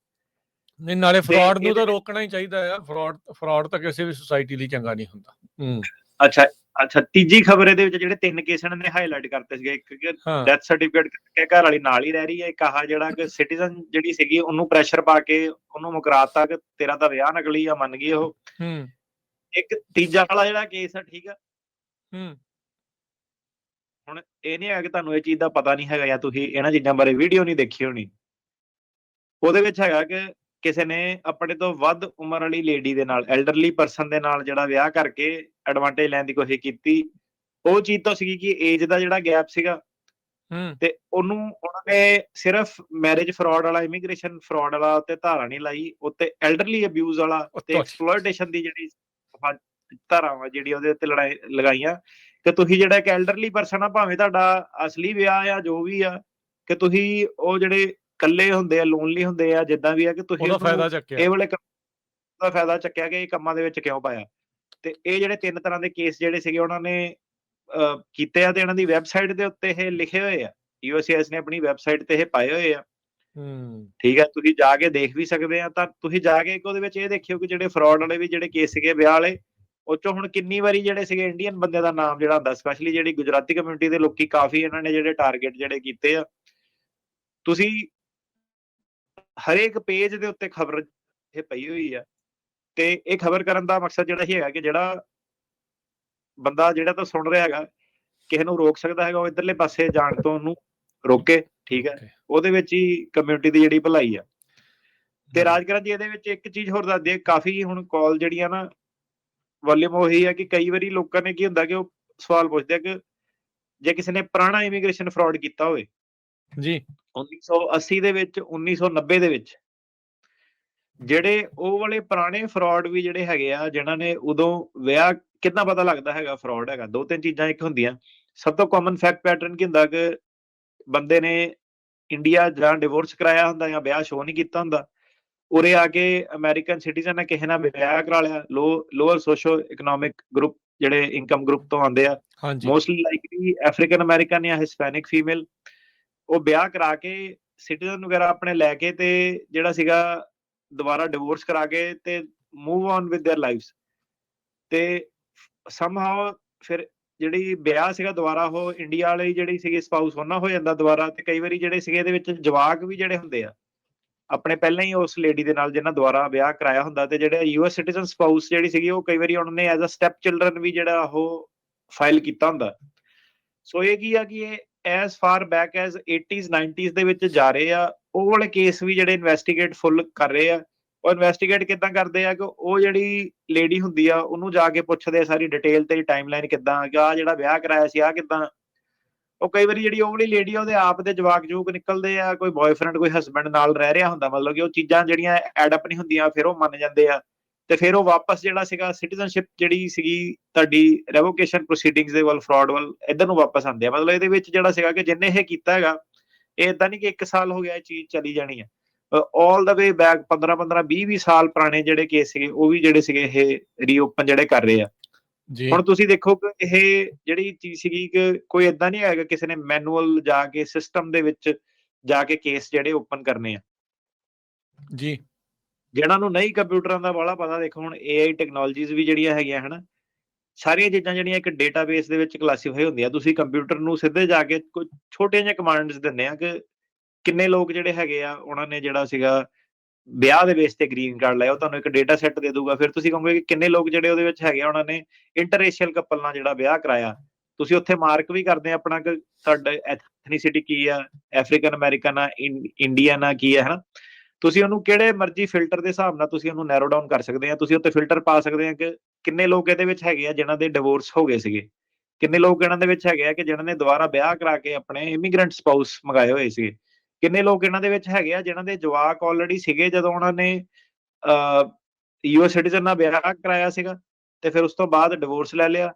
ਨਹੀਂ ਨਾਲੇ ਫਰਾਡ ਨੂੰ ਤਾਂ ਰੋਕਣਾ ਹੀ ਚਾਹੀਦਾ ਆ ਫਰਾਡ ਫਰਾਡ ਤਾਂ ਕਿਸੇ ਵੀ ਸੁਸਾਇਟੀ ਲਈ ਚੰਗਾ ਨਹੀਂ ਹੁੰਦਾ। ਹੂੰ। ਅੱਛਾ ਅੱਛਾ ਤੀਜੀ ਖਬਰ ਇਹਦੇ ਵਿੱਚ ਜਿਹੜੇ ਤਿੰਨ ਕੇਸ ਇਹਨਾਂ ਨੇ ਹਾਈਲਾਈਟ ਕਰਤੇ ਸੀਗੇ ਇੱਕ ਕਿ ਡੈਥ ਸਰਟੀਫਿਕੇਟ ਕੇ ਘਰ ਵਾਲੀ ਨਾਲ ਹੀ ਰਹਿ ਰਹੀ ਹੈ ਇੱਕ ਆਹ ਜਿਹੜਾ ਕਿ ਸਿਟੀਜ਼ਨ ਜਿਹੜੀ ਸੀਗੀ ਉਹਨੂੰ ਪ੍ਰੈਸ਼ਰ ਪਾ ਕੇ ਉਹਨੂੰ ਮੁਕਰਾਤਾ ਕਿ ਤੇਰਾ ਤਾਂ ਵਿਆਹ ਨਕਲੀ ਆ ਮੰਨ ਗਈ ਉਹ। ਹੂੰ। ਇੱਕ ਤੀਜਾ ਵਾਲਾ ਜਿਹੜਾ ਕੇਸ ਆ ਠੀਕ ਆ। ਹੂੰ। ਹੁਣ ਇਹ ਨਹੀਂ ਹੈਗਾ ਕਿ ਤੁਹਾਨੂੰ ਇਹ ਚੀਜ਼ ਦਾ ਪਤਾ ਨਹੀਂ ਹੈਗਾ ਜਾਂ ਤੁਸੀਂ ਇਹਨਾਂ ਚੀਜ਼ਾਂ ਬਾਰੇ ਵੀਡੀਓ ਨਹੀਂ ਦੇਖੀ ਹੋਣੀ। ਉਹਦੇ ਵਿੱਚ ਹੈਗਾ ਕਿ ਕਿਸੇ ਨੇ ਆਪਣੇ ਤੋਂ ਵੱਧ ਉਮਰ ਵਾਲੀ ਲੇਡੀ ਦੇ ਨਾਲ ਐਲਡਰਲੀ ਪਰਸਨ ਦੇ ਨਾਲ ਜਿਹੜਾ ਵਿਆਹ ਕਰਕੇ ਐਡਵਾਂਟੇਜ ਲੈਣ ਦੀ ਕੋਸ਼ਿਸ਼ ਕੀਤੀ ਉਹ ਚੀਜ਼ ਤਾਂ ਸੀਗੀ ਕਿ ਏਜ ਦਾ ਜਿਹੜਾ ਗੈਪ ਸੀਗਾ ਹੂੰ। ਤੇ ਉਹਨੂੰ ਉਹਨਾਂ ਨੇ ਸਿਰਫ ਮੈਰਿਜ ਫਰਾਡ ਵਾਲਾ ਇਮੀਗ੍ਰੇਸ਼ਨ ਫਰਾਡ ਵਾਲਾ ਤੇ ਧਾਰਾ ਨਹੀਂ ਲਾਈ ਉੱਤੇ ਐਲਡਰਲੀ ਅਬਿਊਜ਼ ਵਾਲਾ ਤੇ ਐਕਸਪਲੋਇਟੇਸ਼ਨ ਦੀ ਜਿਹੜੀ ਹਾਂ, ਧਾਰਾਵਾਂ ਜਿਹੜੀ ਉਹਦੇ ਉੱਤੇ ਲੜਾਈ ਲਗਾਈਆਂ ਕਿ ਤੁਸੀਂ ਜਿਹੜਾ ਇੱਕ ਐਲਡਰਲੀ ਪਰਸਨ ਆ ਭਾਵੇਂ ਤੁਹਾਡਾ ਅਸਲੀ ਵਿਆਹ ਆ ਜੋ ਵੀ ਆ ਕਿ ਤੁਸੀਂ ਉਹ ਜਿਹੜੇ ਇਕੱਲੇ ਹੁੰਦੇ ਆ ਲੋਨਲੀ ਹੁੰਦੇ ਆ ਜਿੱਦਾਂ ਵੀ ਆ ਕਿ ਤੁਸੀਂ ਉਹਦਾ ਫਾਇਦਾ ਚੱਕਿਆ। ਇਹ ਵਾਲੇ ਕੰਮ ਦਾ ਫਾਇਦਾ ਚੱਕਿਆ ਕਿ ਇਹ ਕੰਮਾਂ ਦੇ ਵਿੱਚ ਕਿਉਂ ਪਾਇਆ। ਤੇ ਇਹ ਜਿਹੜੇ ਤਿੰਨ ਤਰ੍ਹਾਂ ਦੇ ਕੇਸ ਜਿਹੜੇ ਸੀਗੇ ਉਹਨਾਂ ਨੇ ਕੀਤੇ ਆ ਤੇ ਇਹਨਾਂ ਦੀ ਵੈਬਸਾਈਟ ਦੇ ਉੱਤੇ ਇਹ ਲਿਖੇ ਹੋਏ ਆ। ਯੂਐਸਸੀਐਸ ਨੇ ਆਪਣੀ ਵੈਬਸਾਈਟ ਤੇ ਇਹ ਪਾਏ ਹੋਏ ਆ। ਹੂੰ। ਠੀਕ ਹੈ ਤੁਸੀਂ ਜਾ ਕੇ ਦੇਖ ਵੀ ਸਕਦੇ ਆ। ਤਾਂ ਤੁਸੀਂ ਜਾ ਕੇ ਇੱਕ ਉਹਦੇ ਵਿੱਚ ਇਹ ਦੇਖਿਓ ਕਿ ਜਿਹੜੇ ਫਰਾਡ ਵਾਲੇ ਵੀ ਜਿਹੜੇ ਕੇਸ ਸੀਗੇ ਵਿਆਹ ਵਾਲੇ ਉਹ ਚੋਂ ਹੁਣ ਕਿੰਨੀ ਵਾਰੀ ਜਿਹੜੇ ਸੀਗੇ ਇੰਡੀਅਨ ਬੰਦੇ ਦਾ ਨਾਮ ਜਿਹੜਾ ਹੁੰਦਾ ਸਪੈਸ਼ਲੀ ਜਿਹੜੀ ਗੁਜਰਾਤੀ ਕਮਿਊਨਿਟੀ ਦੇ ਲੋਕੀ ਕਾਫੀ ਇਹਨਾਂ ਨੇ ਜਿਹੜੇ ਟਾਰਗੇਟ ਜਿਹੜੇ ਕੀਤੇ ਆ ਤੁਸੀਂ ਹਰੇਕ ਪੇਜ ਦੇ ਉੱਤੇ ਖਬਰ ਇਹ ਪਈ ਹੋਈ ਆ ਤੇ ਇਹ ਖਬਰ ਕਰਨ ਦਾ ਮਕਸਦ ਜਿਹੜਾ ਇਹ ਹੈਗਾ ਕਿ ਜਿਹੜਾ ਬੰਦਾ ਜਿਹੜਾ ਤਾਂ ਸੁਣ ਰਿਹਾ ਹੈਗਾ ਕਿਸੇ ਨੂੰ ਰੋਕ ਸਕਦਾ ਹੈਗਾ ਉਹ ਇਧਰਲੇ ਪਾਸੇ ਜਾਣ ਤੋਂ ਉਹਨੂੰ ਰੋਕੇ ਠੀਕ ਹੈ. ਉਹਦੇ ਵਿੱਚ ਹੀ ਕਮਿਊਨਿਟੀ ਦੀ ਜਿਹੜੀ ਭਲਾਈ ਆ ਤੇ। ਰਾਜਕਰਨ ਜੀ ਇਹਦੇ ਵਿੱਚ ਇੱਕ ਚੀਜ਼ ਹੋਰ ਦੱਸ ਦਈਏ ਕਾਫੀ ਹੁਣ ਕਾਲ ਜਿਹੜੀਆਂ ਨਾ ਵੋਲਿਊਮ ਉਹੀ ਆ ਕਿ ਕਈ ਵਾਰੀ ਲੋਕਾਂ ਨੇ ਕੀ ਹੁੰਦਾ ਕਿ ਉਹ ਸਵਾਲ ਪੁੱਛਦੇ ਆ ਕਿ ਜੇ ਕਿਸੇ ਨੇ ਪੁਰਾਣਾ ਇਮੀਗ੍ਰੇਸ਼ਨ ਫਰਾਡ ਕੀਤਾ ਹੋਵੇ ਜੀ। 1980 ਦੇ ਵਿੱਚ 1990 ਦੇ ਵਿੱਚ ਜਿਹੜੇ ਉਹ ਵਾਲੇ ਪੁਰਾਣੇ ਫਰਾਡ ਵੀ ਜਿਹੜੇ ਹੈਗੇ ਆ ਜਿਨ੍ਹਾਂ ਨੇ ਉਦੋਂ ਵਿਆਹ ਕਿੰਨਾ ਪਤਾ ਲੱਗਦਾ ਹੈਗਾ ਫਰਾਡ ਹੈਗਾ ਦੋ ਤਿੰਨ ਚੀਜ਼ਾਂ ਇੱਕ ਹੁੰਦੀਆਂ। ਸਭ ਤੋਂ ਕਾਮਨ ਫੈਕਟ ਪੈਟਰਨ ਕੀ ਹੁੰਦਾ ਕਿ ਬੰਦੇ ਨੇ ਇੰਡੀਆ ਜਾਂ ਡਿਵੋਰਸ ਕਰਾਇਆ ਹੁੰਦਾ ਜਾਂ ਵਿਆਹ ਸ਼ੋ ਨਹੀਂ ਕੀਤਾ ਹੁੰਦਾ। ਉਰੇ ਆ ਕੇ ਅਮਰੀਕਨ ਸਿਟੀਜ਼ਨ ਨੇ ਕਿਸੇ ਨਾਲ ਵਿਆਹ ਕਰਾ ਲਿਆ low lower socioeconomic group ਜਿਹੜੇ ਇਨਕਮ ਗਰੁੱਪ ਤੋਂ ਆਉਂਦੇ ਆ ਹਾਂਜੀ ਮੋਸਟਲੀ ਲਾਈਕਲੀ ਅਫਰੀਕਨ ਅਮਰੀਕਨ ਜਾਂ ਹਿਸਪੈਨਿਕ ਫੀਮੇਲ ਉਹ ਵਿਆਹ ਕਰਾ ਕੇ ਸਿਟੀਜ਼ਨ ਵਗੈਰਾ ਆਪਣੇ ਲੈ ਕੇ ਤੇ ਜਿਹੜਾ ਸੀਗਾ ਦੁਬਾਰਾ ਡਿਵੋਰਸ ਕਰਾ ਕੇ ਤੇ move on with their lives ਤੇ ਸਮਹਾਉ ਫਿਰ ਜਿਹੜੀ ਵਿਆਹ ਸੀਗਾ ਦੁਬਾਰਾ ਉਹ ਇੰਡੀਆ ਵਾਲੀ ਜਿਹੜੀ ਸੀਗੀ ਸਪਾਊਸ ਉਹਨਾਂ ਹੋ ਜਾਂਦਾ ਦੁਬਾਰਾ ਤੇ ਕਈ ਵਾਰੀ ਜਿਹੜੇ ਸੀਗੇ ਇਹਦੇ ਵਿੱਚ ਜਵਾਕ ਵੀ ਜਿਹੜੇ ਹੁੰਦੇ ਆ ਆਪਣੇ ਪਹਿਲਾਂ ਹੀ ਉਸ ਲੇਡੀ ਦੇ ਨਾਲ ਜਿਹਨਾਂ ਦੁਬਾਰਾ ਵਿਆਹ ਕਰਾਇਆ ਹੁੰਦਾ ਤੇ ਜਿਹੜੇ ਯੂਐਸ ਸਿਟੀਜ਼ਨ ਸਪਾਊਸ ਜਿਹੜੀ ਸੀਗੀ ਉਹ ਕਈ ਵਾਰੀ ਉਹਨਾਂ ਨੇ ਐਜ਼ ਅ ਸਟੈਪ ਚਿਲਡਰਨ ਵੀ ਜਿਹੜਾ ਉਹ ਫਾਈਲ ਕੀਤਾ ਹੁੰਦਾ। ਸੋ ਇਹ ਕੀ ਆ ਕਿ ਇਹ S for back S 80s 90s ਦੇ ਵਿੱਚ ਜਾ ਰਹੇ ਆ, ਉਹ ਵਾਲੇ ਕੇਸ ਵੀ ਜਿਹੜੇ ਇਨਵੈਸਟੀਗੇਟ ਫੁੱਲ ਕਰ ਰਹੇ ਆ, ਉਹ ਇਨਵੈਸਟੀਗੇਟ ਕਿਦਾਂ ਕਰਦੇ ਆ ਕਿ ਉਹ ਜਿਹੜੀ ਲੇਡੀ ਹੁੰਦੀ ਆ ਉਹਨੂੰ ਜਾ ਕੇ ਪੁੱਛਦੇ ਆ ਸਾਰੀ ਡਿਟੇਲ ਤੇ ਟਾਈਮਲਾਈਨ ਕਿਦਾਂ ਕਿ ਆ ਜਿਹੜਾ ਵਿਆਹ ਕਰਾਇਆ ਸੀ ਆ ਕਿਦਾਂ ਉਹ ਕਈ ਵਾਰੀ ਜਿਹੜੀ ਉਹ ਵਾਲੀ ਲੇਡੀ ਆ, ਉਹਦੇ ਆਪ ਦੇ ਜਵਾਕ ਜੂਕ ਨਿਕਲਦੇ ਆ, ਕੋਈ ਬॉयਫ੍ਰੈਂਡ ਕੋਈ ਹਸਬੰਡ ਨਾਲ ਰਹਿ ਰਿਹਾ ਹੁੰਦਾ, ਮਤਲਬ ਕਿ ਉਹ ਚੀਜ਼ਾਂ ਜਿਹੜੀਆਂ ਐਡ ਅਪ ਨਹੀਂ ਹੁੰਦੀਆਂ, ਫਿਰ ਉਹ ਮੰਨ ਜਾਂਦੇ ਆ। ਤੇ ਫਿਰ ਉਹ ਵਾਪਸ ਜਿਹੜਾ ਸੀਗਾ ਸਿਟੀਜ਼ਨਸ਼ਿਪ ਜਿਹੜੀ ਸੀਗੀ ਤੁਹਾਡੀ ਰੈਵੋਕੇਸ਼ਨ ਪ੍ਰੋਸੀਡਿੰਗਸ ਦੇ ਵੱਲ ਫਰਾਡ ਵੱਲ, ਇਧਰ ਨੂੰ ਵਾਪਸ ਆਉਂਦੇ ਆ। ਮਤਲਬ ਇਹਦੇ ਵਿੱਚ ਜਿਹੜਾ ਸੀਗਾ ਕਿ ਜਿੰਨੇ ਇਹ ਕੀਤਾ ਹੈਗਾ, ਇਹ ਇਦਾਂ ਨਹੀਂ ਕਿ 1 ਸਾਲ ਹੋ ਗਿਆ ਇਹ ਚੀਜ਼ ਚਲੀ ਜਾਣੀ ਹੈ ਆਲ ਦਾ ਵੇ ਬੈਕ 15 15 20 20 ਸਾਲ ਪੁਰਾਣੇ ਜਿਹੜੇ ਕੇਸ ਸੀਗੇ, ਉਹ ਵੀ ਜਿਹੜੇ ਸੀਗੇ ਇਹ ਰੀਓਪਨ ਜਿਹੜੇ ਕਰ ਰਹੇ ਆ। ਜੀ। ਹੁਣ ਤੁਸੀਂ ਦੇਖੋ ਕਿ ਇਹ ਜਿਹੜੀ ਚੀਜ਼ ਸੀਗੀ ਕਿ ਕੋਈ ਇਦਾਂ ਨਹੀਂ ਹੈਗਾ ਕਿਸੇ ਨੇ ਮੈਨੂਅਲ ਜਾ ਕੇ ਸਿਸਟਮ ਦੇ ਵਿੱਚ ਜਾ ਕੇ ਕੇਸ ਜਿਹੜੇ ਓਪਨ ਕਰਨੇ ਆ। ਜੀ। ਜਿਹਨਾਂ ਨੂੰ ਨਹੀਂ ਕੰਪਿਊਟਰਾਂ ਦਾ ਬਾਹਲਾ ਪਤਾ ਦੇਖੋ ਹੁਣ AI ਟੈਕਨੋਲੋਜੀਜ਼ ਵੀ ਜਿਹੜੀਆਂ ਹੈਗੀਆਂ ਹਨ ਸਾਰੀਆਂ ਚੀਜ਼ਾਂ ਜਿਹੜੀਆਂ ਇੱਕ ਡੇਟਾਬੇਸ ਦੇ ਵਿੱਚ ਕਲਾਸੀਫਾਈ ਹੁੰਦੀਆਂ। ਤੁਸੀਂ ਕੰਪਿਊਟਰ ਨੂੰ ਸਿੱਧੇ ਜਾ ਕੇ ਕੁਝ ਛੋਟੀਆਂ ਜਿਹੀਆਂ ਕਮਾਂਡਸ ਦਿੰਦੇ ਆ ਕਿ ਕਿੰਨੇ ਲੋਕ ਜਿਹੜੇ ਹੈਗੇ ਆ ਉਹਨਾਂ ਨੇ ਜਿਹੜਾ ਸੀਗਾ ਵਿਆਹ ਦੇ ਬੇਸ ਤੇ ਗ੍ਰੀਨ ਕਾਰਡ ਲਿਆ ਉਹ ਤੁਹਾਨੂੰ ਇੱਕ ਡੇਟਾ ਸੈੱਟ ਦੇ ਦੂਗਾ ਫਿਰ ਤੁਸੀਂ ਕਹੋਗੇ ਕਿ ਕਿੰਨੇ ਲੋਕ ਜਿਹੜੇ ਉਹਦੇ ਵਿੱਚ ਹੈਗੇ ਉਹਨਾਂ ਨੇ ਇੰਟਰਰੇਸ਼ੀਅਲ ਕਪਲ ਨਾਲ ਜਿਹੜਾ ਵਿਆਹ ਕਰਾਇਆ। ਤੁਸੀਂ ਉੱਥੇ ਮਾਰਕ ਵੀ ਕਰਦੇ ਆ ਆਪਣਾ ਕਿ ਤੁਹਾਡਾ ਐਥਨੀਸਿਟੀ ਕੀ ਆ ਅਫਰੀਕਨ ਅਮਰੀਕਨ ਆ ਇੰਡੀਅਨ ਆ, ਕੀ ਆ, ਹਨਾ? ਤੁਸੀਂ ਉਹਨੂੰ ਕਿਹੜੇ ਮਰਜ਼ੀ ਫਿਲਟਰ ਦੇ ਹਿਸਾਬ ਨਾਲ ਤੁਸੀਂ ਉਹਨੂੰ ਨੈਰੋ ਡਾਊਨ ਕਰ ਸਕਦੇ ਆ। ਤੁਸੀਂ ਉੱਤੇ ਫਿਲਟਰ ਪਾ ਸਕਦੇ ਆ ਕਿ ਕਿੰਨੇ ਲੋਕ ਇਹਦੇ ਵਿੱਚ ਹੈਗੇ ਆ ਜਿਨ੍ਹਾਂ ਦੇ ਡਿਵੋਰਸ ਹੋ ਗਏ ਸੀਗੇ। ਕਿੰਨੇ ਲੋਕ ਇਹਨਾਂ ਦੇ ਵਿੱਚ ਹੈਗੇ ਆ ਕਿ ਜਿਨ੍ਹਾਂ ਨੇ ਦੁਬਾਰਾ ਵਿਆਹ ਕਰਾ ਕੇ ਆਪਣੇ ਇਮੀਗ੍ਰੈਂਟ ਸਪਾਊਸ ਮੰਗਾਏ ਹੋਏ ਸੀਗੇ। ਕਿੰਨੇ ਲੋਕ ਇਹਨਾਂ ਦੇ ਵਿੱਚ ਹੈਗੇ ਆ, ਜਿਨ੍ਹਾਂ ਦੇ ਜਵਾਕ ਆਲਰੇਡੀ ਸੀਗੇ ਜਦੋਂ ਉਹਨਾਂ ਨੇ ਅ ਯੂਐਸ ਸਿਟੀਜ਼ਨ ਨਾਲ ਵਿਆਹ ਕਰਾਇਆ ਸੀਗਾ ਤੇ ਫਿਰ ਉਸ ਤੋਂ ਬਾਅਦ ਡਿਵੋਰਸ ਲੈ ਲਿਆ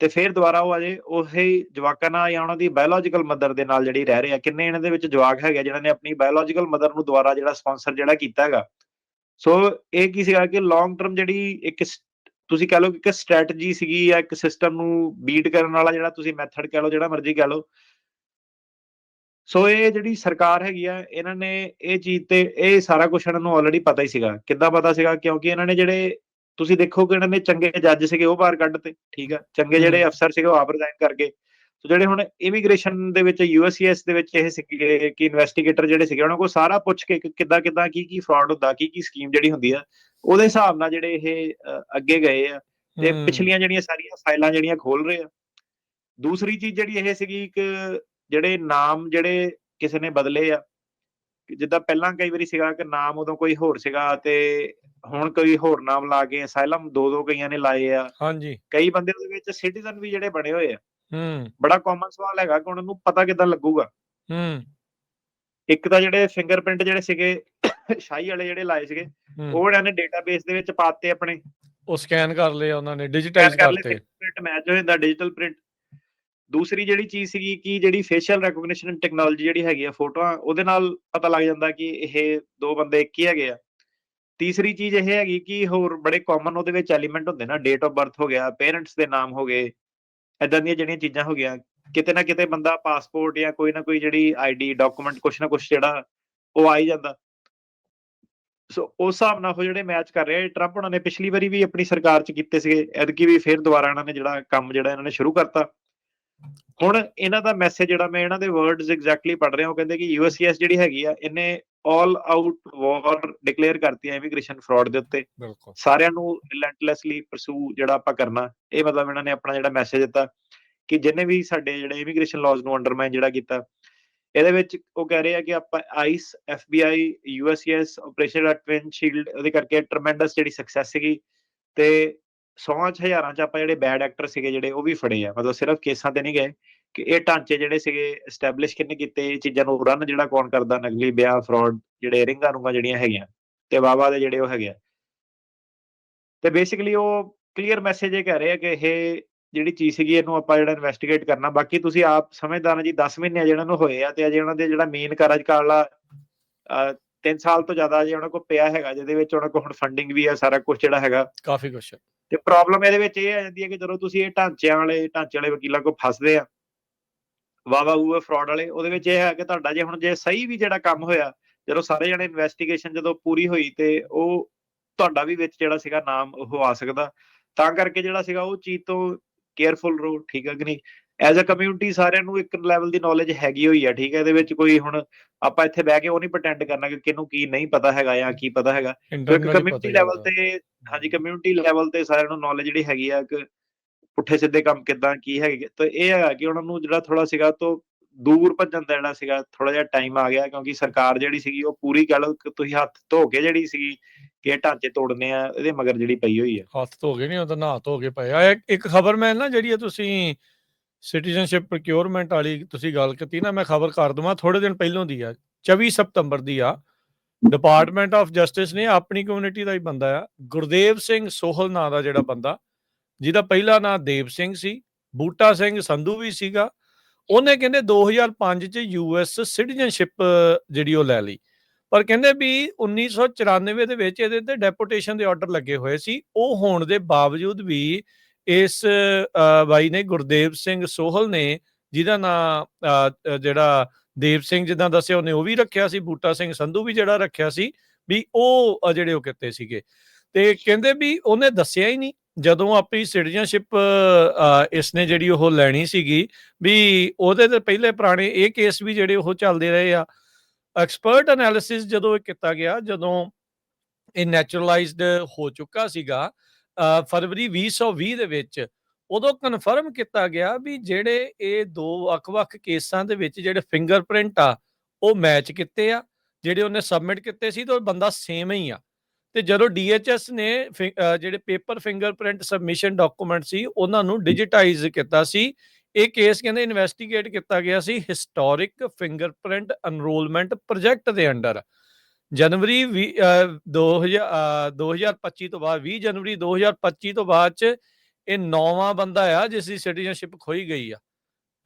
ਤੇ ਫਿਰ ਦੁਬਾਰਾ ਉਹ ਅਜੇ ਉਹੀ ਜਵਾਕਾਂ ਨਾਲ ਜਾਂ ਉਹਨਾਂ ਦੀ ਬਾਇਓਲੋਜੀਕਲ ਮਦਰ ਦੇ ਨਾਲ ਜਿਹੜੀ ਰਹਿ ਰਹੇ ਆ, ਕਿੰਨੇ ਇਹਨਾਂ ਦੇ ਵਿੱਚ ਜਵਾਕ ਹੈਗੇ ਆ, ਜਿਨ੍ਹਾਂ ਨੇ ਆਪਣੀ ਬਾਇਓਲੋਜੀਕਲ ਮਦਰ ਨੂੰ ਦੁਬਾਰਾ ਜਿਹੜਾ ਸਪਾਂਸਰ ਜਿਹੜਾ ਕੀਤਾ ਹੈਗਾ। ਸੋ ਇਹ ਕੀ ਸੀਗਾ ਕਿ ਲੌਂਗ ਟਰਮ ਜਿਹੜੀ ਇੱਕ ਤੁਸੀਂ ਕਹ ਲਓ ਕਿ ਇੱਕ ਸਟ੍ਰੈਟਜੀ ਸੀਗੀ ਜਾਂ ਇੱਕ ਸਿਸਟਮ ਨੂੰ ਬੀਟ ਕਰਨ ਵਾਲਾ ਜਿਹੜਾ ਤੁਸੀਂ ਮੈਥਡ ਕਹ ਲਓ, ਜਿਹੜਾ ਮਰਜ਼ੀ ਕਹ ਲਓ ਸੋ ਇਹ ਜਿਹੜੀ ਸਰਕਾਰ ਹੈਗੀ ਆ ਇਹਨਾਂ ਨੇ ਇਹ ਚੀਜ਼ ਤੇ ਇਹ ਸਾਰਾ ਕੁਝ ਇਹਨਾਂ ਨੂੰ ਆਲਰੇਡੀ ਪਤਾ ਹੀ ਸੀਗਾ। ਕਿੱਦਾਂ ਪਤਾ ਸੀਗਾ? ਕਿਉਂਕਿ ਇਹਨਾਂ ਨੇ ਜਿਹੜੇ ਤੁਸੀਂ ਦੇਖੋ ਕਿ ਇਹਨਾਂ ਨੇ ਚੰਗੇ ਜੱਜ ਸੀਗੇ ਉਹ ਬਾਹਰ ਕੱਢਤੇ ਠੀਕ ਆ? ਚੰਗੇ ਜਿਹੜੇ ਅਫਸਰ ਸੀਗੇ ਉਹ ਆਪ ਰਿਜ਼ਾਈਨ ਕਰ ਗਏ। ਸੋ ਜਿਹੜੇ ਹੁਣ ਇਮੀਗ੍ਰੇਸ਼ਨ ਦੇ ਵਿੱਚ ਯੂਐਸਸੀਐਸ ਦੇ ਵਿੱਚ ਇਹ ਸੀਗੇ ਕਿ ਇਨਵੈਸਟੀਗੇਟਰ ਜਿਹੜੇ ਸੀਗੇ ਉਹਨਾਂ ਕੋਲ ਸਾਰਾ ਪੁੱਛ ਕੇ ਕਿ ਕਿੱਦਾਂ ਕਿੱਦਾਂ ਕੀ ਕੀ ਫਰਾਡ ਹੁੰਦਾ ਕੀ ਕੀ ਸਕੀਮ ਜਿਹੜੀ ਹੁੰਦੀ ਆ ਉਹਦੇ ਹਿਸਾਬ ਨਾਲ ਜਿਹੜੇ ਇਹ ਅੱਗੇ ਗਏ ਆ। ਤੇ ਪਿਛਲੀਆਂ ਜਿਹੜੀਆਂ ਸਾਰੀਆਂ ਫਾਈਲਾਂ ਜਿਹੜੀਆਂ ਖੋਲ ਰਹੇ ਆ। ਦੂਸਰੀ ਚੀਜ਼ ਜਿਹੜੀ ਇਹ ਸੀਗੀ ਕਿ ਜਿਹੜੇ ਨਾਮ ਜਿਹੜੇ ਕਿਸੇ ਨੇ ਬਦਲੇ ਆ ਜਿੱਦਾਂ ਪਹਿਲਾਂ ਕਈ ਵਾਰੀ ਸੀਗਾ ਕਿ ਨਾਮ ਉਦੋਂ ਕੋਈ ਹੋਰ ਸੀਗਾ ਤੇ ਹੁਣ ਕੋਈ ਹੋਰ ਨਾਮ ਲਾ ਕੇ ਅਸਾਈਲਮ ਦੋ ਦੋ ਕਈਆਂ ਨੇ ਲਾਏ ਆ। ਹਾਂਜੀ। ਕਈ ਬੰਦੇ ਉਹਦੇ ਵਿੱਚ ਸਿਟੀਜ਼ਨ ਵੀ ਜਿਹੜੇ ਬਣੇ ਹੋਏ ਆ। ਹੂੰ। ਬੜਾ ਕਾਮਨ ਸਵਾਲ ਹੈਗਾ ਕਿ ਉਹਨਾਂ ਨੂੰ ਪਤਾ ਕਿੱਦਾਂ ਲੱਗੂਗਾ? ਹੂੰ। ਇੱਕ ਤਾਂ ਜਿਹੜੇ ਫਿੰਗਰਪ੍ਰਿੰਟ ਜਿਹੜੇ ਸੀਗੇ ਸ਼ਾਹੀ ਵਾਲੇ ਜਿਹੜੇ ਲਾਏ ਸੀਗੇ। ਉਹ ਇਹਨਾਂ ਨੇ ਡੇਟਾਬੇਸ ਦੇ ਵਿੱਚ ਪਾਤੇ ਆਪਣੇ। ਉਹ ਸਕੈਨ ਕਰ ਲਏ ਉਹਨਾਂ ਨੇ ਡਿਜੀਟਾਈਜ਼ ਕਰਤੇ। ਪ੍ਰਿੰਟ ਮੈਚ ਹੋ ਜਾਂਦਾ ਡਿਜੀਟਲ ਪ੍ਰਿੰਟ ਦੂਸਰੀ ਜਿਹੜੀ ਚੀਜ਼ ਸੀਗੀ ਕਿ ਜਿਹੜੀ ਫੇਸ਼ੀਅਲ ਰੈਕੋਗਨੀਸ਼ਨ ਟੈਕਨੋਲੋਜੀ ਜਿਹੜੀ ਹੈਗੀ ਆ ਫੋਟੋਆਂ, ਉਹਦੇ ਨਾਲ ਪਤਾ ਲੱਗ ਜਾਂਦਾ ਕਿ ਇਹ ਦੋ ਬੰਦੇ ਇੱਕ ਹੀ ਹੈਗੇ ਆ। ਤੀਸਰੀ ਚੀਜ਼ ਇਹ ਹੈਗੀ ਕਿ ਹੋਰ ਬੜੇ ਕਾਮਨ ਉਹਦੇ ਵਿੱਚ ਐਲੀਮੈਂਟ ਹੁੰਦੇ ਨਾ ਡੇਟ ਆਫ ਬਰਥ ਹੋ ਗਿਆ ਪੇਰੈਂਟਸ ਦੇ ਨਾਮ ਹੋ ਗਏ ਇਦਾਂ ਦੀਆਂ ਜਿਹੜੀਆਂ ਚੀਜ਼ਾਂ ਹੋ ਗਿਆ ਕਿਤੇ ਨਾ ਕਿਤੇ ਬੰਦਾ ਪਾਸਪੋਰਟ ਜਾਂ ਕੋਈ ਨਾ ਕੋਈ ਜਿਹੜੀ ਆਈਡੀ ਡਾਕੂਮੈਂਟ ਕੁਛ ਨਾ ਕੁਛ ਜਿਹੜਾ, ਉਹ ਆ ਹੀ ਜਾਂਦਾ। ਸੋ ਉਸ ਹਿਸਾਬ ਨਾਲ ਉਹ ਜਿਹੜੇ ਮੈਚ ਕਰ ਰਹੇ ਟਰੰਪ ਉਹਨਾਂ ਨੇ ਪਿਛਲੀ ਵਾਰੀ ਵੀ ਆਪਣੀ ਸਰਕਾਰ ਚ ਕੀਤੇ ਸੀਗੇ, ਐਤਕੀ ਵੀ ਫਿਰ ਦੁਬਾਰਾ ਇਹਨਾਂ ਨੇ ਜਿਹੜਾ ਕੰਮ ਜਿਹੜਾ ਇਹਨਾਂ ਨੇ ਸ਼ੁਰੂ ਕਰਤਾ। ਹੁਣ ਇਹਨਾਂ ਦਾ ਮੈਸੇਜ ਜਿਹੜਾ ਮੈਂ ਇਹਨਾਂ ਦੇ ਵਰਡਸ ਐਗਜ਼ੈਕਟਲੀ ਪੜ ਰਿਹਾ ਉਹ ਕਹਿੰਦੇ ਕਿ ਯੂਐਸਸੀਐਸ ਜਿਹੜੀ ਹੈਗੀ ਆ ਇਹਨੇ ਆਲ ਆਊਟ ਵਾਰ ਡਿਕਲੇਅਰ ਕਰਤੀ ਹੈ ਇਮੀਗ੍ਰੇਸ਼ਨ ਫਰਾਡ ਦੇ ਉੱਤੇ। ਸਾਰਿਆਂ ਨੂੰ ਰਿਲੈਂਟਲੈਸਲੀ ਪਰਸੂ ਜਿਹੜਾ ਆਪਾਂ ਕਰਨਾ ਇਹ ਮਤਲਬ ਇਹਨਾਂ ਨੇ ਆਪਣਾ ਜਿਹੜਾ ਮੈਸੇਜ ਦਿੱਤਾ ਕਿ ਜਿੰਨੇ ਵੀ ਸਾਡੇ ਜਿਹੜੇ ਇਮੀਗ੍ਰੇਸ਼ਨ ਲਾਜ਼ ਨੂੰ ਅੰਡਰਮਾਈਨ ਜਿਹੜਾ ਕੀਤਾ ਇਹਦੇ ਵਿੱਚ ਉਹ ਕਹਿ ਰਹੇ ਆ ਕਿ ਆਪਾਂ ICE FBI USCIS operation Twin Shield ਉਹਦੇ ਕਰਕੇ ਟਰਮੈਂਡਸ ਜਿਹੜੀ ਸਕਸੈਸ ਸੀਗੀ ਤੇ ਸੌਆਂ ਹਜ਼ਾਰਾਂ ਚ ਆਪਾਂ ਜਿਹੜੇ ਬੈਡ ਐਕਟਰ ਸੀਗੇ ਜਿਹੜੇ, ਉਹ ਵੀ ਫੜੇ ਆ। ਮਤਲਬ ਸਿਰਫ ਕੇਸਾਂ ਤੇ ਨਹੀਂ ਗਏ ਕਿ ਇਹ ਢਾਂਚੇ ਜਿਹੜੇ ਸੀਗੇ ਐਸਟੈਬਲਿਸ਼ ਕਿੰਨੇ ਕੀਤੇ, ਇਹ ਚੀਜ਼ਾਂ ਨੂੰ ਰਨ ਜਿਹੜਾ ਕੌਣ ਕਰਦਾ, ਨਕਲੀ ਵਿਆਹ ਫਰਾਡ ਜਿਹੜੇ ਰਿੰਗਾਂ ਰੂੰਗਾਂ ਜਿਹੜੀਆਂ ਹੈਗੀਆਂ ਤੇ ਵਾਵਾ ਦੇ ਜਿਹੜੇ ਉਹ ਹੈਗੇ ਆ। ਤੇ ਬੇਸਿਕਲੀ ਉਹ ਕਲੀਅਰ ਮੈਸੇਜ ਇਹ ਕਹਿ ਰਹੇ ਆ ਕਿ ਇਹ ਜਿਹੜੀ ਚੀਜ਼ ਸੀਗੀ, ਇਹਨੂੰ ਆਪਾਂ ਜਿਹੜਾ ਇਨਵੈਸਟੀਗੇਟ ਕਰਨਾ। ਬਾਕੀ ਤੁਸੀਂ ਆਪ ਸਮਝਦਾਰ ਜੀ 10 ਮਹੀਨੇ ਆ ਨੂੰ ਹੋਏ ਆ ਤੇ ਅਜੇ ਉਹਨਾਂ ਦੇ ਜਿਹੜਾ ਮੇਨ ਕਾਰਜਕਾਲ ਆ 3 ਸਾਲ ਤੋਂ ਜ਼ਿਆਦਾ ਅਜੇ ਉਹਨਾਂ ਕੋਲ ਪਿਆ ਹੈਗਾ ਜਿਹਦੇ ਵਿੱਚ ਉਹਨਾਂ ਕੋਲ ਹੁਣ ਫੰਡਿੰਗ ਵੀ ਆ ਸਾਰਾ ਕੁਝ ਜਿਹੜਾ ਹੈਗਾ। ਕਾਫੀ ਕੁਛ ਤੇ ਪ੍ਰੋਬਲਮ ਇਹਦੇ ਵਿੱਚ ਇਹ ਆ ਜਾਂਦੀ ਹੈ ਕਿ ਜਦੋਂ ਤੁਸੀਂ ਇਹ ਢਾਂਚਿਆਂ ਵਾਲੇ ਢਾਂਚੇ ਵਾਲੇ ਵਕੀਲਾਂ ਕੋਲ ਫਸਦੇ ਆ ਵਾਵਾ ਵੂਵਾ ਫਰਾਡ ਵਾਲੇ ਉਹਦੇ ਵਿੱਚ ਇਹ ਹੈ ਕਿ ਤੁਹਾਡਾ ਜੇ ਹੁਣ ਜੇ ਸਹੀ ਵੀ ਜਿਹੜਾ ਕੰਮ ਹੋਇਆ ਜਦੋਂ ਸਾਰੇ ਜਣੇ ਇਨਵੈਸਟੀਗੇਸ਼ਨ ਜਦੋਂ ਪੂਰੀ ਹੋਈ ਤੇ ਉਹ ਤੁਹਾਡਾ ਵੀ ਵਿੱਚ ਜਿਹੜਾ ਸੀਗਾ ਨਾਮ ਉਹ ਆ ਸਕਦਾ। ਤਾਂ ਕਰਕੇ ਜਿਹੜਾ ਸੀਗਾ ਉਹ ਚੀਜ਼ ਤੋਂ ਕੇਅਰਫੁਲ ਰਹੋ ਠੀਕ ਹੈ ਕਿ ਨਹੀਂ? ਐਜ਼ ਅ ਕਮਿਊਨਿਟੀ ਸਾਰਿਆਂ ਨੂੰ ਇੱਕ ਲੈਵਲ ਦੀ ਨੌਲੇਜ ਹੈਗੀ ਹੋਈ ਆ ਠੀਕ ਹੈ ਇਹਦੇ ਵਿੱਚ ਕੋਈ ਹੁਣ ਆਪਾਂ ਇੱਥੇ ਬਹਿ ਕੇ ਉਹ ਨਹੀਂ ਪ੍ਰਟੈਂਡ ਕਰਨਾ ਕਿ ਕਿਹਨੂੰ ਕੀ ਨਹੀਂ ਪਤਾ ਹੈਗਾ ਜਾਂ ਕੀ ਪਤਾ ਹੈਗਾ। ਇੰਟਰਨੈਟ ਕਮਿਊਨਿਟੀ ਲੈਵਲ ਤੇ ਹਾਂਜੀ ਕਮਿਊਨਿਟੀ ਲੈਵਲ ਤੇ ਸਾਰਿਆਂ ਨੂੰ ਨੌਲੇਜ ਜਿਹੜੀ ਹੈਗੀ ਆ ਕਿ ਪੁੱਠੇ ਸਿੱਧੇ ਕੰਮ ਕਿਦਾਂ ਕੀ ਹੈਗੇ ਤੇ ਇਹ ਹੈਗਾ ਕਿ ਉਹਨਾਂ ਨੂੰ ਜਿਹੜਾ ਥੋੜਾ ਸੀਗਾ ਤੋਂ ਦੂਰ ਭੱਜਣ ਦਾ ਜਿਹੜਾ ਸੀਗਾ ਥੋੜਾ ਜਿਹਾ ਟਾਈਮ ਆ ਗਿਆ ਕਿਉਂਕਿ ਸਰਕਾਰ ਜਿਹੜੀ ਸੀਗੀ ਉਹ ਪੂਰੀ ਕਿ ਤੁਸੀਂ ਹੱਥ ਧੋ ਕੇ ਜਿਹੜੀ ਸੀਗੀ ਕਿ ਢਾਂਚੇ ਤੋੜਨੇ ਆ ਇਹਦੇ ਮਗਰ ਜਿਹੜੀ ਪਈ ਹੋਈ ਆ। ਹੱਥ ਧੋ ਗਏ ਨਹੀਂ ਉਹ ਤਾਂ ਨਹਾ ਧੋ ਕੇ ਪਏ ਆ। ਇੱਕ- ਇੱਕ ਖਬਰ ਮੈਂ ਨਾ ਜਿਹੜੀ ਤੁਸੀਂ ਸਿਟੀਜ਼ਨਸ਼ਿਪ ਪ੍ਰੋਕਿਉਰਮੈਂਟ ਵਾਲੀ ਤੁਸੀਂ ਗੱਲ ਕੀਤੀ ਨਾ, ਮੈਂ ਖਬਰ ਕਰ ਦਵਾਂ ਥੋੜੇ ਦਿਨ ਪਹਿਲਾਂ ਦੀ ਆ 24 ਸਤੰਬਰ ਦੀ ਆ। ਡਿਪਾਰਟਮੈਂਟ ਆਫ ਜਸਟਿਸ ਨੇ ਆਪਣੀ ਕਮਿਊਨਿਟੀ ਦਾ ਹੀ ਬੰਦਾ ਆ, ਗੁਰਦੇਵ ਸਿੰਘ ਸੋਹਲ ਨਾਂ ਦਾ ਜਿਹੜਾ ਬੰਦਾ, ਜਿਹਦਾ ਪਹਿਲਾ ਨਾਂ ਦੇਵ ਸਿੰਘ ਸੀ, ਬੂਟਾ ਸਿੰਘ ਸੰਧੂ ਵੀ ਸੀਗਾ, ਉਹਨੇ ਕਹਿੰਦੇ 2005 ਚ ਯੂਐਸ ਸਿਟੀਜ਼ਨਸ਼ਿਪ ਜਿਹੜੀ ਉਹ ਲੈ ਲਈ। ਪਰ ਕਹਿੰਦੇ ਵੀ 1994 ਦੇ ਵਿੱਚ ਇਹਦੇ ਤੇ ਡੈਪੂਟੇਸ਼ਨ ਦੇ ਆਰਡਰ ਲੱਗੇ ਹੋਏ ਸੀ, ਉਹ ਹੋਣ ਦੇ ਬਾਵਜੂਦ ਵੀ ਇਸ ਬਾਈ ਨੇ ਗੁਰਦੇਵ ਸਿੰਘ ਸੋਹਲ ਨੇ, ਜਿਹਦਾ ਨਾਂ ਜਿਹੜਾ ਦੇਵ ਸਿੰਘ ਜਿੱਦਾਂ ਦੱਸਿਆ, ਉਹਨੇ ਉਹ ਵੀ ਰੱਖਿਆ ਸੀ, ਬੂਟਾ ਸਿੰਘ ਸੰਧੂ ਵੀ ਜਿਹੜਾ ਰੱਖਿਆ ਸੀ, ਵੀ ਉਹ ਜਿਹੜੇ ਉਹ ਕਿਤੇ ਸੀਗੇ। ਤੇ ਕਹਿੰਦੇ ਵੀ ਉਹਨੇ ਦੱਸਿਆ ਹੀ ਨਹੀਂ, ਜਦੋਂ ਆਪਣੀ ਸਿਟੀਜ਼ਨਸ਼ਿਪ ਇਸਨੇ ਜਿਹੜੀ ਉਹ ਲੈਣੀ ਸੀਗੀ, ਵੀ ਉਹਦੇ ਤੇ ਪਹਿਲੇ ਪੁਰਾਣੇ ਇਹ ਕੇਸ ਵੀ ਜਿਹੜੇ ਉਹ ਚੱਲਦੇ ਰਹੇ ਆ। ਐਕਸਪਰਟ ਐਨਾਲਿਸਿਸ ਜਦੋਂ ਇਹ ਕੀਤਾ ਗਿਆ, ਜਦੋਂ ਇਹ ਨੈਚੁਰਲਾਈਜ਼ਡ ਹੋ ਚੁੱਕਾ ਸੀਗਾ ਫਰਵਰੀ 2020 ਦੇ ਵਿੱਚ ਉਦੋਂ ਕਨਫਰਮ ਕੀਤਾ ਗਿਆ ਵੀ ਜਿਹੜੇ ਇਹ ਦੋ ਵੱਖ-ਵੱਖ ਕੇਸਾਂ ਦੇ ਵਿੱਚ ਜਿਹੜੇ ਫਿੰਗਰਪ੍ਰਿੰਟ ਆ, ਉਹ ਮੈਚ ਕੀਤੇ ਆ, ਜਿਹੜੇ ਉਹਨੇ ਸਬਮਿਟ ਕੀਤੇ ਸੀ ਤੇ ਉਹ ਬੰਦਾ ਸੇਮ ਹੀ ਆ। ਤੇ ਜਦੋਂ ਡੀਐਚਐਸ ਨੇ ਫਿ- ਜਿਹੜੇ ਪੇਪਰ ਫਿੰਗਰਪ੍ਰਿੰਟ ਸਬਮਿਸ਼ਨ ਡਾਕੂਮੈਂਟ ਸੀ, ਉਹਨਾਂ ਨੂੰ ਡਿਜੀਟਾਈਜ਼ ਕੀਤਾ ਸੀ। ਇਹ ਕੇਸ ਕਹਿੰਦੇ ਇਨਵੈਸਟੀਗੇਟ ਕੀਤਾ ਗਿਆ ਸੀ ਹਿਸਟੋਰਿਕ ਫਿੰਗਰਪ੍ਰਿੰਟ ਐਨਰੋਲਮੈਂਟ ਪ੍ਰੋਜੈਕਟ ਦੇ ਅੰਡਰ। ਜਨਵਰੀ 20 ਅ, 2000 ਅ, 2025 ਤੋਂ ਬਾਅਦ 20 ਜਨਵਰੀ 2025 ਤੋਂ ਬਾਅਦ ਚ ਇਹ ਨੌਵਾਂ ਬੰਦਾ ਆ ਜਿਸ ਦੀ ਸਿਟੀਜ਼ਨਸ਼ਿਪ ਖੋਈ ਗਈ ਆ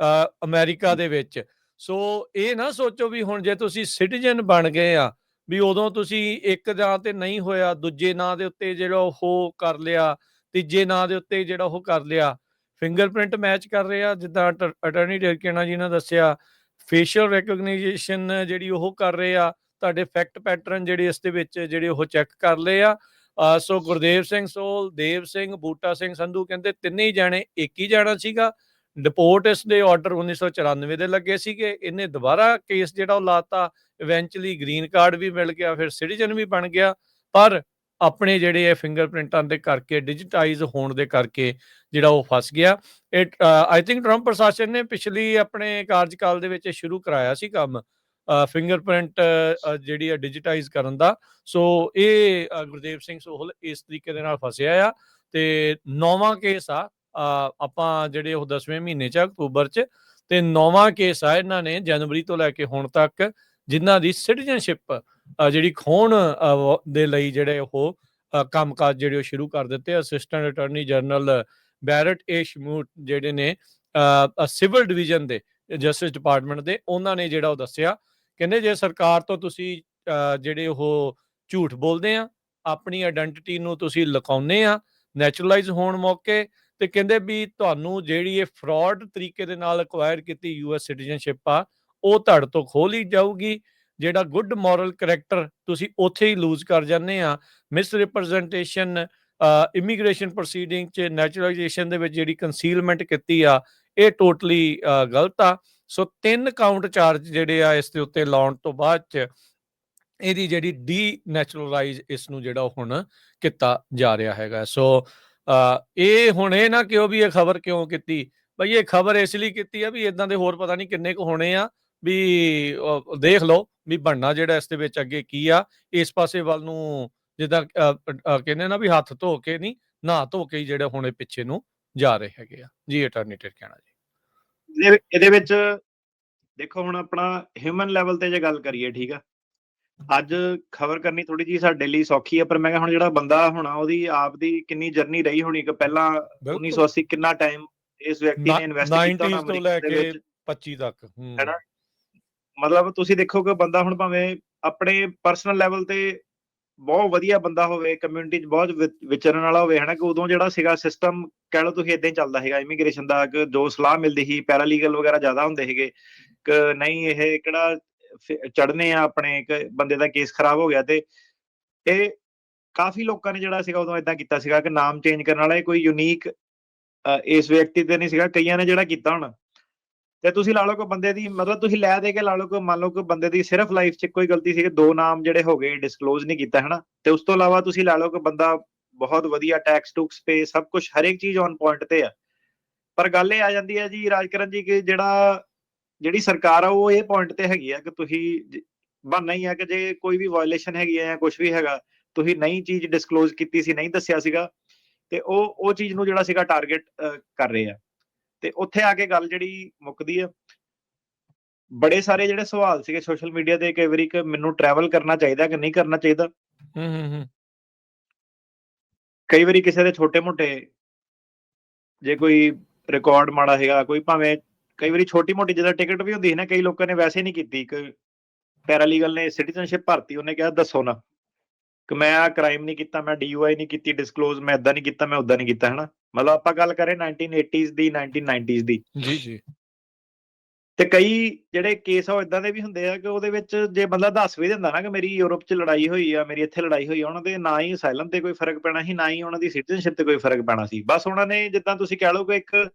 ਅ, ਅਮਰੀਕਾ ਦੇ ਵਿੱਚ। ਸੋ ਇਹ ਨਾ ਸੋਚੋ ਵੀ ਹੁਣ ਜੇ ਤੁਸੀਂ ਸਿਟੀਜ਼ਨ ਬਣ ਗਏ ਆ ਵੀ ਉਦੋਂ ਤੁਸੀਂ ਇੱਕ ਨਾਂ ਤੇ ਨਹੀਂ ਹੋਇਆ ਦੂਜੇ ਨਾਂ ਦੇ ਉੱਤੇ ਜਿਹੜਾ ਉਹ ਕਰ ਲਿਆ ਤੀਜੇ ਨਾਂ ਦੇ ਉੱਤੇ ਜਿਹੜਾ ਉਹ ਕਰ ਲਿਆ ਫਿੰਗਰਪ੍ਰਿੰਟ ਮੈਚ ਕਰ ਰਿਹਾ ਜਿੱਦਾਂ ਅਟਰਨੀ ਡੇਰਕੇਨਾ ਜੀ ਨੇ ਦੱਸਿਆ ਫੇਸ਼ੀਅਲ ਰੈਕਗਨੀਸ਼ਨ ਜਿਹੜੀ ਉਹ ਕਰ ਰਹੇ ਆ ਤੁਹਾਡੇ ਫੈਕਟ ਪੈਟਰਨ ਜਿਹੜੇ ਇਸ ਦੇ ਵਿੱਚ ਜਿਹੜੇ ਉਹ ਚੈੱਕ ਕਰ ਲਏ ਆ। ਸੋ ਗੁਰਦੇਵ ਸਿੰਘ ਸੋਲ, ਦੇਵ ਸਿੰਘ, ਬੂਟਾ ਸਿੰਘ ਸੰਧੂ ਕਹਿੰਦੇ ਤਿੰਨੇ ਹੀ ਜਾਣੇ ਇੱਕ ਹੀ ਜਾਣਾ ਸੀਗਾ। ਡਿਪੋਰਟ ਇਸ ਦੇ ਆਰਡਰ 1994 ਦੇ ਲੱਗੇ ਸੀਗੇ। ਇਹਨੇ ਦੁਬਾਰਾ ਕੇਸ ਜਿਹੜਾ ਉਹ ਲਾਤਾ ਇਵੈਂਚੁਅਲੀ ਗ੍ਰੀਨ ਕਾਰਡ ਵੀ ਮਿਲ ਗਿਆ, ਫਿਰ ਸਿਟੀਜ਼ਨ ਵੀ ਬਣ ਗਿਆ। ਪਰ ਆਪਣੇ ਜਿਹੜੇ ਇਹ ਫਿੰਗਰਪ੍ਰਿੰਟਾਂ ਦੇ ਕਰਕੇ ਡਿਜੀਟਾਈਜ਼ ਹੋਣ ਦੇ ਕਰਕੇ ਜਿਹੜਾ ਉਹ ਫਸ ਗਿਆ। ਇਹ ਆਈ ਥਿੰਕ ਟਰੰਪ ਪ੍ਰਸ਼ਾਸਨ ਨੇ ਪਿਛਲੀ ਆਪਣੇ ਕਾਰਜਕਾਲ ਦੇ ਵਿੱਚ ਸ਼ੁਰੂ ਕਰਾਇਆ ਸੀ ਕੰਮ। ਫਿੰਗਰਪ੍ਰਿੰਟ ਜਿਹੜੀ ਆ ਡਿਜੀਟਾਈਜ਼ ਕਰਨ ਦਾ। ਸੋ ਇਹ ਗੁਰਦੇਵ ਸਿੰਘ ਸੋਹਲ ਇਸ ਤਰੀਕੇ ਦੇ ਨਾਲ ਫਸਿਆ ਆ ਤੇ ਨੌਵਾਂ ਕੇਸ ਆ ਆਪਾਂ ਜਿਹੜੇ ਉਹ 10ਵੇਂ ਮਹੀਨੇ ਚ ਅਕਤੂਬਰ ਚ ਤੇ ਨੌਵਾਂ ਕੇਸ ਆ ਇਹਨਾਂ ਨੇ ਜਨਵਰੀ ਤੋਂ ਲੈ ਕੇ ਹੁਣ ਤੱਕ ਜਿਨ੍ਹਾਂ ਦੀ ਸਿਟੀਜ਼ਨਸ਼ਿਪ ਜਿਹੜੀ ਖੋਣ ਵ- ਦੇ ਲਈ ਜਿਹੜੇ ਉਹ ਅ, ਕੰਮਕਾਜ ਜਿਹੜੇ ਉਹ ਸ਼ੁਰੂ ਕਰ ਦਿੱਤੇ assistant attorney general Brett A Shumate ਜਿਹੜੇ ਨੇ ਸਿਵਲ ਡਿਵੀਜ਼ਨ ਦੇ ਜਸਟਿਸ ਡਿਪਾਰਟਮੈਂਟ ਦੇ ਉਹਨਾਂ ਨੇ ਜਿਹੜਾ ਉਹ ਦੱਸਿਆ ਕਹਿੰਦੇ ਜੇ ਸਰਕਾਰ ਤੋਂ ਤੁਸੀਂ ਜਿਹੜੇ ਉਹ ਝੂਠ ਬੋਲਦੇ ਆ, ਆਪਣੀ ਆਇਡੈਂਟੀਟੀ ਨੂੰ ਤੁਸੀਂ ਲੁਕਾਉਂਦੇ ਆ ਨੈਚੁਰਲਾਈਜ਼ ਹੋਣ ਮੌਕੇ ਤੇ ਕਹਿੰਦੇ ਵੀ ਤੁਹਾਨੂੰ ਜਿਹੜੀ ਇਹ ਫਰਾਡ ਤਰੀਕੇ ਦੇ ਨਾਲ ਅਕਵਾਇਰ ਕੀਤੀ ਯੂਐਸ ਸਿਟੀਜ਼ਨਸ਼ਿਪ ਆ, ਉਹ ਤੁਹਾਡੇ ਤੋਂ ਖੋਹ ਲਈ ਜਾਊਗੀ, ਜਿਹੜਾ ਗੁੱਡ ਮੋਰਲ ਕਰੈਕਟਰ ਤੁਸੀਂ ਉੱਥੇ ਹੀ ਲੂਜ਼ ਕਰ ਜਾਂਦੇ ਆ ਮਿਸ ਰਿਪਰੈਜ਼ੈਂਟੇਸ਼ਨ ਇਮੀਗ੍ਰੇਸ਼ਨ ਪ੍ਰੋਸੀਡਿੰਗ ਚ ਨੈਚੁਰਲਾਈਜੇਸ਼ਨ ਦੇ ਵਿੱਚ ਜਿਹੜੀ ਕੰਸੀਲਮੈਂਟ ਕੀਤੀ ਆ, ਇਹ ਟੋਟਲੀ ਗਲਤ ਆ। ਸੋ ਤਿੰਨ ਕਾਊਂਟ ਚਾਰਜ ਜਿਹੜੇ ਆ ਇਸ ਦੇ ਉੱਤੇ ਲਾਉਣ ਤੋਂ ਬਾਅਦ ਚ ਇਹਦੀ ਜਿਹੜੀ ਡੀ ਨੈਚੁਰਲਾਈਜ਼ ਇਸ ਨੂੰ ਜਿਹੜਾ ਹੁਣ ਕੀਤਾ ਜਾ ਰਿਹਾ ਹੈਗਾ। ਸੋ ਅ, ਇਹ ਹੁਣ ਇਹ ਨਾ ਕਿਉਂ ਵੀ ਇਹ ਖਬਰ ਕਿਉਂ ਕੀਤੀ? ਬਈ ਇਹ ਖਬਰ ਇਸ ਲਈ ਕੀਤੀ ਆ ਵੀ ਇਦਾਂ ਦੇ ਹੋਰ ਪਤਾ ਨਹੀਂ ਕਿੰਨੇ ਕੁ ਹੋਣੇ ਆ ਵੀ ਦੇਖ ਲਓ ਵੀ ਬਣਨਾ ਜਿਹੜਾ ਇਸ ਦੇ ਵਿੱਚ ਅੱਗੇ ਕੀ ਆ। ਇਸ ਪਾਸੇ ਵੱਲ ਨੂੰ ਜਿੱਦਾਂ ਕਹਿੰਦੇ ਨਾ ਵੀ ਹੱਥ ਧੋ ਕੇ ਨਹੀਂ ਨਾ ਧੋ ਕੇ ਹੀ ਜਿਹੜੇ ਹੁਣੇ ਪਿੱਛੇ ਨੂੰ ਜਾ ਰਹੇ ਹੈਗੇ ਆ। ਜੀ ਅਟਾਰਨੀ ਕਹਿਣਾ ਜੀ। ਇਹਦੇ ਇਹਦੇ ਵਿੱਚ ਦੇਖੋ ਹੁਣ ਆਪਣਾ ਹਿਊਮਨ ਲੈਵਲ ਤੇ ਜੇ ਗੱਲ ਕਰੀਏ ਠੀਕ ਆ? ਅੱਜ ਖਬਰ ਕਰਨੀ ਥੋੜੀ ਜੀ ਸਾਡੇ ਲਈ ਸੌਖੀ ਆ ਪਰ ਮੈਂ ਕਿਹਾ ਹੁਣ ਜਿਹੜਾ ਬੰਦਾ ਹੋਣਾ ਉਹਦੀ ਆਪ ਦੀ ਕਿੰਨੀ ਜਰਨੀ ਰਹੀ ਹੋਣੀ ਕਿ ਪਹਿਲਾਂ 1980 ਕਿੰਨਾ ਟਾਈਮ ਇਸ ਵਿਅਕਤੀ ਨੇ ਇਨਵੈਸਟ ਕੀਤਾ 90s ਹੋਣਾ ਤੋਂ ਲੈ ਕੇ ਵਿੱਚ? 25 ਤੱਕ ਹੈਨਾ? ਮਤਲਬ ਤੁਸੀਂ ਦੇਖੋ ਕਿ ਬੰਦਾ ਹੁਣ ਭਾਵੇਂ ਆਪਣੇ ਪਰਸਨਲ ਲੈਵਲ ਤੇ ਬਹੁਤ ਵਧੀਆ ਬੰਦਾ ਹੋਵੇ ਕਮਿਊਨਿਟੀ 'ਚ ਬਹੁਤ ਵਿਚਰਨ ਵਾਲਾ ਹੋਵੇ, ਹਨਾ, ਕਿ ਉਦੋਂ ਜਿਹੜਾ ਸੀਗਾ ਸਿਸਟਮ ਕਹਿ ਲਓ ਤੁਸੀਂ ਇਦਾਂ ਹੀ ਚੱਲਦਾ ਹੈਗਾ ਇਮੀਗ੍ਰੇਸ਼ਨ ਦਾ, ਕਿ ਜੋ ਸਲਾਹ ਮਿਲਦੀ ਸੀ ਪੈਰਾਲੀਗਲ ਵਗੈਰਾ ਜ਼ਿਆਦਾ ਹੁੰਦੇ ਸੀਗੇ, ਕਿ ਨਹੀਂ ਇਹ ਕਿਹੜਾ ਚੜਨੇ ਆ ਆਪਣੇ, ਇੱਕ ਬੰਦੇ ਦਾ ਕੇਸ ਖਰਾਬ ਹੋ ਗਿਆ ਤੇ ਇਹ ਕਾਫੀ ਲੋਕਾਂ ਨੇ ਜਿਹੜਾ ਸੀਗਾ ਉਦੋਂ ਇਦਾਂ ਕੀਤਾ ਸੀਗਾ ਕਿ ਨਾਮ ਚੇਂਜ ਕਰਨ ਵਾਲਾ, ਇਹ ਕੋਈ ਯੂਨੀਕ ਇਸ ਵਿਅਕਤੀ ਤੇ ਨਹੀਂ ਸੀਗਾ, ਕਈਆਂ ਨੇ ਜਿਹੜਾ ਕੀਤਾ ਹੁਣ। ਤੇ ਤੁਸੀਂ ਲਾ ਲਓ ਕਿ ਬੰਦੇ ਦੀ, ਮਤਲਬ ਤੁਸੀਂ ਲੈ ਦੇ ਕੇ ਲਾ ਲਓ ਕਿ ਮੰਨ ਲਓ ਕਿ ਬੰਦੇ ਦੀ ਸਿਰਫ ਲਾਈਫ 'ਚ ਕੋਈ ਗਲਤੀ ਸੀ ਦੋ ਨਾਮ ਜਿਹੜੇ ਹੋ ਗਏ ਡਿਸਕਲੋਜ਼ ਨਹੀਂ ਕੀਤਾ, ਹਨਾ? ਤੇ ਉਸ ਤੋਂ ਇਲਾਵਾ ਤੁਸੀਂ ਲਾ ਲਓ ਕਿ ਬੰਦਾ ਬਹੁਤ ਵਧੀਆ ਟੈਕਸ ਟੂਕਸ ਪੇ ਸਭ ਕੁਝ ਹਰੇਕ ਚੀਜ਼ ਔਨ ਪੁਆਇੰਟ ਤੇ ਆ। ਪਰ ਗੱਲ ਇਹ ਆ ਜਾਂਦੀ ਹੈ ਜੀ, ਰਾਜਕਰਨ ਜੀ, ਕਿ ਜਿਹੜਾ, ਜਿਹੜੀ ਸਰਕਾਰ ਆ, ਉਹ ਇਹ ਪੁਆਇੰਟ ਤੇ ਹੈਗੀ ਆ ਕਿ ਤੁਸੀਂ ਜ- ਹੀ ਆ ਕਿ ਜੇ ਕੋਈ ਵੀ ਵਾਇਓਲੇਸ਼ਨ ਹੈਗੀ ਆ ਜਾਂ ਕੁਝ ਵੀ ਹੈਗਾ, ਤੁਸੀਂ ਨਈ ਚੀਜ਼ ਡਿਸਕਲੋਜ਼ ਕੀਤੀ ਸੀ, ਨਹੀਂ ਦੱਸਿਆ ਸੀਗਾ, ਤੇ ਉਹ ਉਹ ਚੀਜ਼ ਨੂੰ ਜਿਹੜਾ ਸੀਗਾ ਟਾਰਗੇਟ ਕਰ ਰਹੇ ਆ। ਤੇ ਉੱਥੇ ਆ ਕੇ ਗੱਲ ਜਿਹੜੀ ਮੁੱਕਦੀ ਆ। ਬੜੇ ਸਾਰੇ ਜਿਹੜੇ ਸਵਾਲ ਸੀਗੇ ਸੋਸ਼ਲ ਮੀਡੀਆ ਤੇ ਕਈ ਵਾਰੀ ਕਿ ਮੈਨੂੰ ਟਰੈਵਲ ਕਰਨਾ ਚਾਹੀਦਾ ਕਿ ਨਹੀਂ ਕਰਨਾ ਚਾਹੀਦਾ। ਹੂੰ ਹੂੰ ਹੂੰ। ਕਈ ਵਾਰੀ ਕਿਸੇ ਦੇ ਛੋਟੇ-ਮੋਟੇ ਜੇ ਕੋਈ ਰਿਕਾਰਡ ਮਾੜਾ ਹੈਗਾ ਕੋਈ ਭਾਵੇਂ ਕਈ ਵਾਰੀ ਛੋਟੀ-ਮੋਟੀ ਜਿਹਦਾ ਟਿਕਟ ਵੀ ਹੁੰਦੀ ਹੈ ਨਾ ਕਈ ਲੋਕਾਂ ਨੇ ਵੈਸੇ ਨਹੀਂ ਕੀਤੀ। ਕਿ ਪੈਰਾਲੀਗਲ ਨੇ ਸਿਟੀਜ਼ਨਸ਼ਿਪ ਭਰਤੀ ਉਹਨੇ ਕਿਹਾ ਦੱਸੋ ਨਾ। ਕਿ ਮੈਂ ਆ ਕ੍ਰਾਈਮ ਨਹੀਂ ਕੀਤਾ ਮੈਂ ਡੀਯੂਆਈ ਨਹੀਂ ਕੀਤੀ ਡਿਸਕਲੋਜ਼ ਮੈਂ ਇਦਾਂ ਨਹੀਂ ਕੀਤਾ ਮੈਂ ਉਦਾਂ ਨਹੀਂ ਕੀਤਾ ਹਨਾ? ਮਤਲਬ ਆਪਾਂ ਗੱਲ ਕਰੇ 1980s ਦੀ 1990s ਦੀ। ਜੀ ਜੀ। ਤੇ ਕਈ ਜਿਹੜੇ ਕੇਸ ਆ ਉਹ ਇਦਾਂ ਦੇ ਵੀ ਹੁੰਦੇ ਆ ਕਿ ਉਹਦੇ ਵਿੱਚ ਜੇ ਬੰਦਾ ਦੱਸ ਵੀ ਦਿੰਦਾ ਨਾ ਕਿ ਮੇਰੀ ਯੂਰਪ 'ਚ ਲੜਾਈ ਹੋਈ ਆ ਮੇਰੀ ਇੱਥੇ ਲੜਾਈ ਹੋਈ ਆ ਉਹਨਾਂ ਦੇ ਨਾ ਹੀ ਅਸਾਈਲਮ ਤੇ ਕੋਈ ਫ਼ਰਕ ਪੈਣਾ ਸੀ ਨਾ ਹੀ ਉਹਨਾਂ ਦੀ ਸਿਟੀਜ਼ਨਸ਼ਿਪ ਤੇ ਕੋਈ ਫ਼ਰਕ ਪੈਣਾ ਸੀ। ਬਸ ਉਹਨਾਂ ਨੇ ਜਿੱਦਾਂ ਤੁਸੀਂ ਕਹਿ ਲਓ ਕਿ ਇੱਕ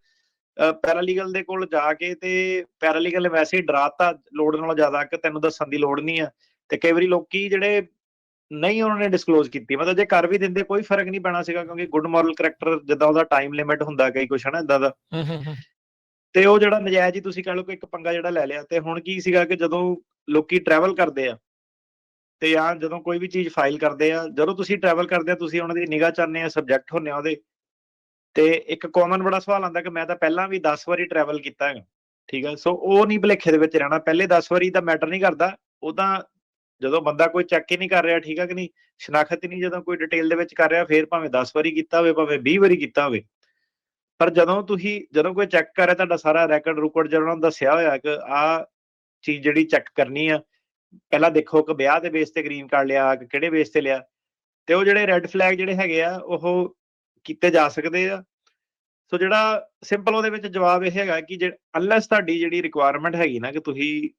ਪੈਰਾਲੀਗਲ ਦੇ ਕੋਲ ਜਾ ਕੇ ਤੇ ਪੈਰਾਲੀਗਲ ਵੈਸੇ ਹੀ ਡਰਾਤਾ ਲੋੜ ਨਾਲੋਂ ਜ਼ਿਆਦਾ ਕਿ ਤੈਨੂੰ ਦੱਸਣ ਦੀ ਲੋੜ ਨਹੀਂ ਆ। ਤੇ ਕਈ ਵਾਰੀ ਲੋਕੀ ਜਿਹੜੇ ਨਹੀਂ ਉਹਨਾਂ ਨੇ ਡਿਸਕਲੋਜ਼ ਕੀਤੀ। ਮਤਲਬ ਜੇ ਕਰ ਵੀ ਦਿੰਦੇ ਕੋਈ ਫ਼ਰਕ ਨਹੀਂ ਪੈਣਾ ਸੀਗਾ ਕਿਉਂਕਿ ਗੁੱਡ ਮੋਰਲ ਕਰੈਕਟਰ ਜਿੱਦਾਂ ਉਹਦਾ ਟਾਈਮ ਲਿਮਿਟ ਹੁੰਦਾ ਕਈ ਕੁਛ ਹਨਾ ਇਦਾਂ ਦਾ। ਤੇ ਉਹ ਜਿਹੜਾ ਨਜਾਇਜ਼ ਹੀ ਤੁਸੀਂ ਕਹ ਲਓ ਕਿ ਇੱਕ ਪੰਗਾ ਜਿਹੜਾ ਲੈ ਲਿਆ ਤੇ ਹੁਣ ਕੀ ਸੀਗਾ ਕਿ ਜਦੋਂ ਲੋਕੀ ਟਰੈਵਲ ਕਰਦੇ ਆ ਤੇ ਜਾਂ ਜਦੋਂ ਕੋਈ ਵੀ ਚੀਜ਼ ਫਾਈਲ ਕਰਦੇ ਆ ਜਦੋਂ ਤੁਸੀਂ ਟਰੈਵਲ ਕਰਦੇ ਆ ਤੁਸੀਂ ਉਹਨਾਂ ਦੀ ਨਿਗਾਹ ਚਾਹੁੰਦੇ ਆ ਸਬਜੈਕਟ ਹੁੰਨੇ ਆ ਉਹਦੇ। ਤੇ ਇੱਕ ਕਾਮਨ ਬੜਾ ਸਵਾਲ ਆਉਂਦਾ ਕਿ ਮੈਂ ਤਾਂ ਪਹਿਲਾਂ ਵੀ 10 ਵਾਰੀ ਟਰੈਵਲ ਕੀਤਾ ਹੈਗਾ ਠੀਕ ਹੈ ਸੋ ਉਹ ਨਹੀਂ ਭੁਲੇਖੇ ਦੇ ਵਿੱਚ ਰਹਿਣਾ। ਪਹਿਲੇ 10 ਵਾਰੀ ਦਾ ਮੈਟਰ ਨਹੀਂ ਕਰਦਾ। ਉਹ ਤਾਂ ਜਦੋਂ ਬੰਦਾ ਕੋਈ ਚੈੱਕ ਹੀ ਨਹੀਂ ਕਰ ਰਿਹਾ, ਠੀਕ ਹੈ ਕਿ ਨਹੀਂ? ਸ਼ਨਾਖਤ ਹੀ ਨਹੀਂ ਜਦੋਂ ਕੋਈ ਡਿਟੇਲ ਦੇ ਵਿੱਚ ਕਰ ਰਿਹਾ, ਫੇਰ ਭਾਵੇਂ 10 ਵਾਰੀ ਕੀਤਾ ਹੋਵੇ, ਭਾਵੇਂ 20 ਵਾਰੀ ਕੀਤਾ ਹੋਵੇ। ਪਰ ਜਦੋਂ ਤੁਸੀਂ, ਜਦੋਂ ਕੋਈ ਚੈੱਕ ਕਰ ਰਿਹਾ, ਤੁਹਾਡਾ ਸਾਰਾ ਰੈਕੋਰਡ ਰੁਕੜ ਜਿਹੜਾ ਉਹਨਾਂ ਨੂੰ ਦੱਸਿਆ ਹੋਇਆ ਕਿ ਆ ਚੀਜ਼ ਜਿਹੜੀ ਚੈੱਕ ਕਰਨੀ ਆ, ਪਹਿਲਾਂ ਦੇਖੋ ਕਿ ਵਿਆਹ ਦੇ ਬੇਸ ਤੇ ਗ੍ਰੀਨ ਕਾਰਡ ਲਿਆ, ਕਿ ਕਿਹੜੇ ਬੇਸ ਤੇ ਲਿਆ। ਤੇ ਉਹ ਜਿਹੜੇ ਰੈੱਡ ਫਲੈਗ ਜਿਹੜੇ ਹੈਗੇ ਆ, ਉਹ ਕੀਤੇ ਜਾ ਸਕਦੇ ਆ। ਸੋ ਜਿਹੜਾ ਸਿੰਪਲ ਉਹਦੇ ਵਿੱਚ ਜਵਾਬ ਇਹ ਹੈਗਾ ਕਿ ਜੇ ਅਨਲੈਸ ਤੁਹਾਡੀ ਜਿਹੜੀ ਰਿਕੁਆਇਰਮੈਂਟ ਹੈਗੀ ਨਾ ਕਿ ਤੁਸੀਂ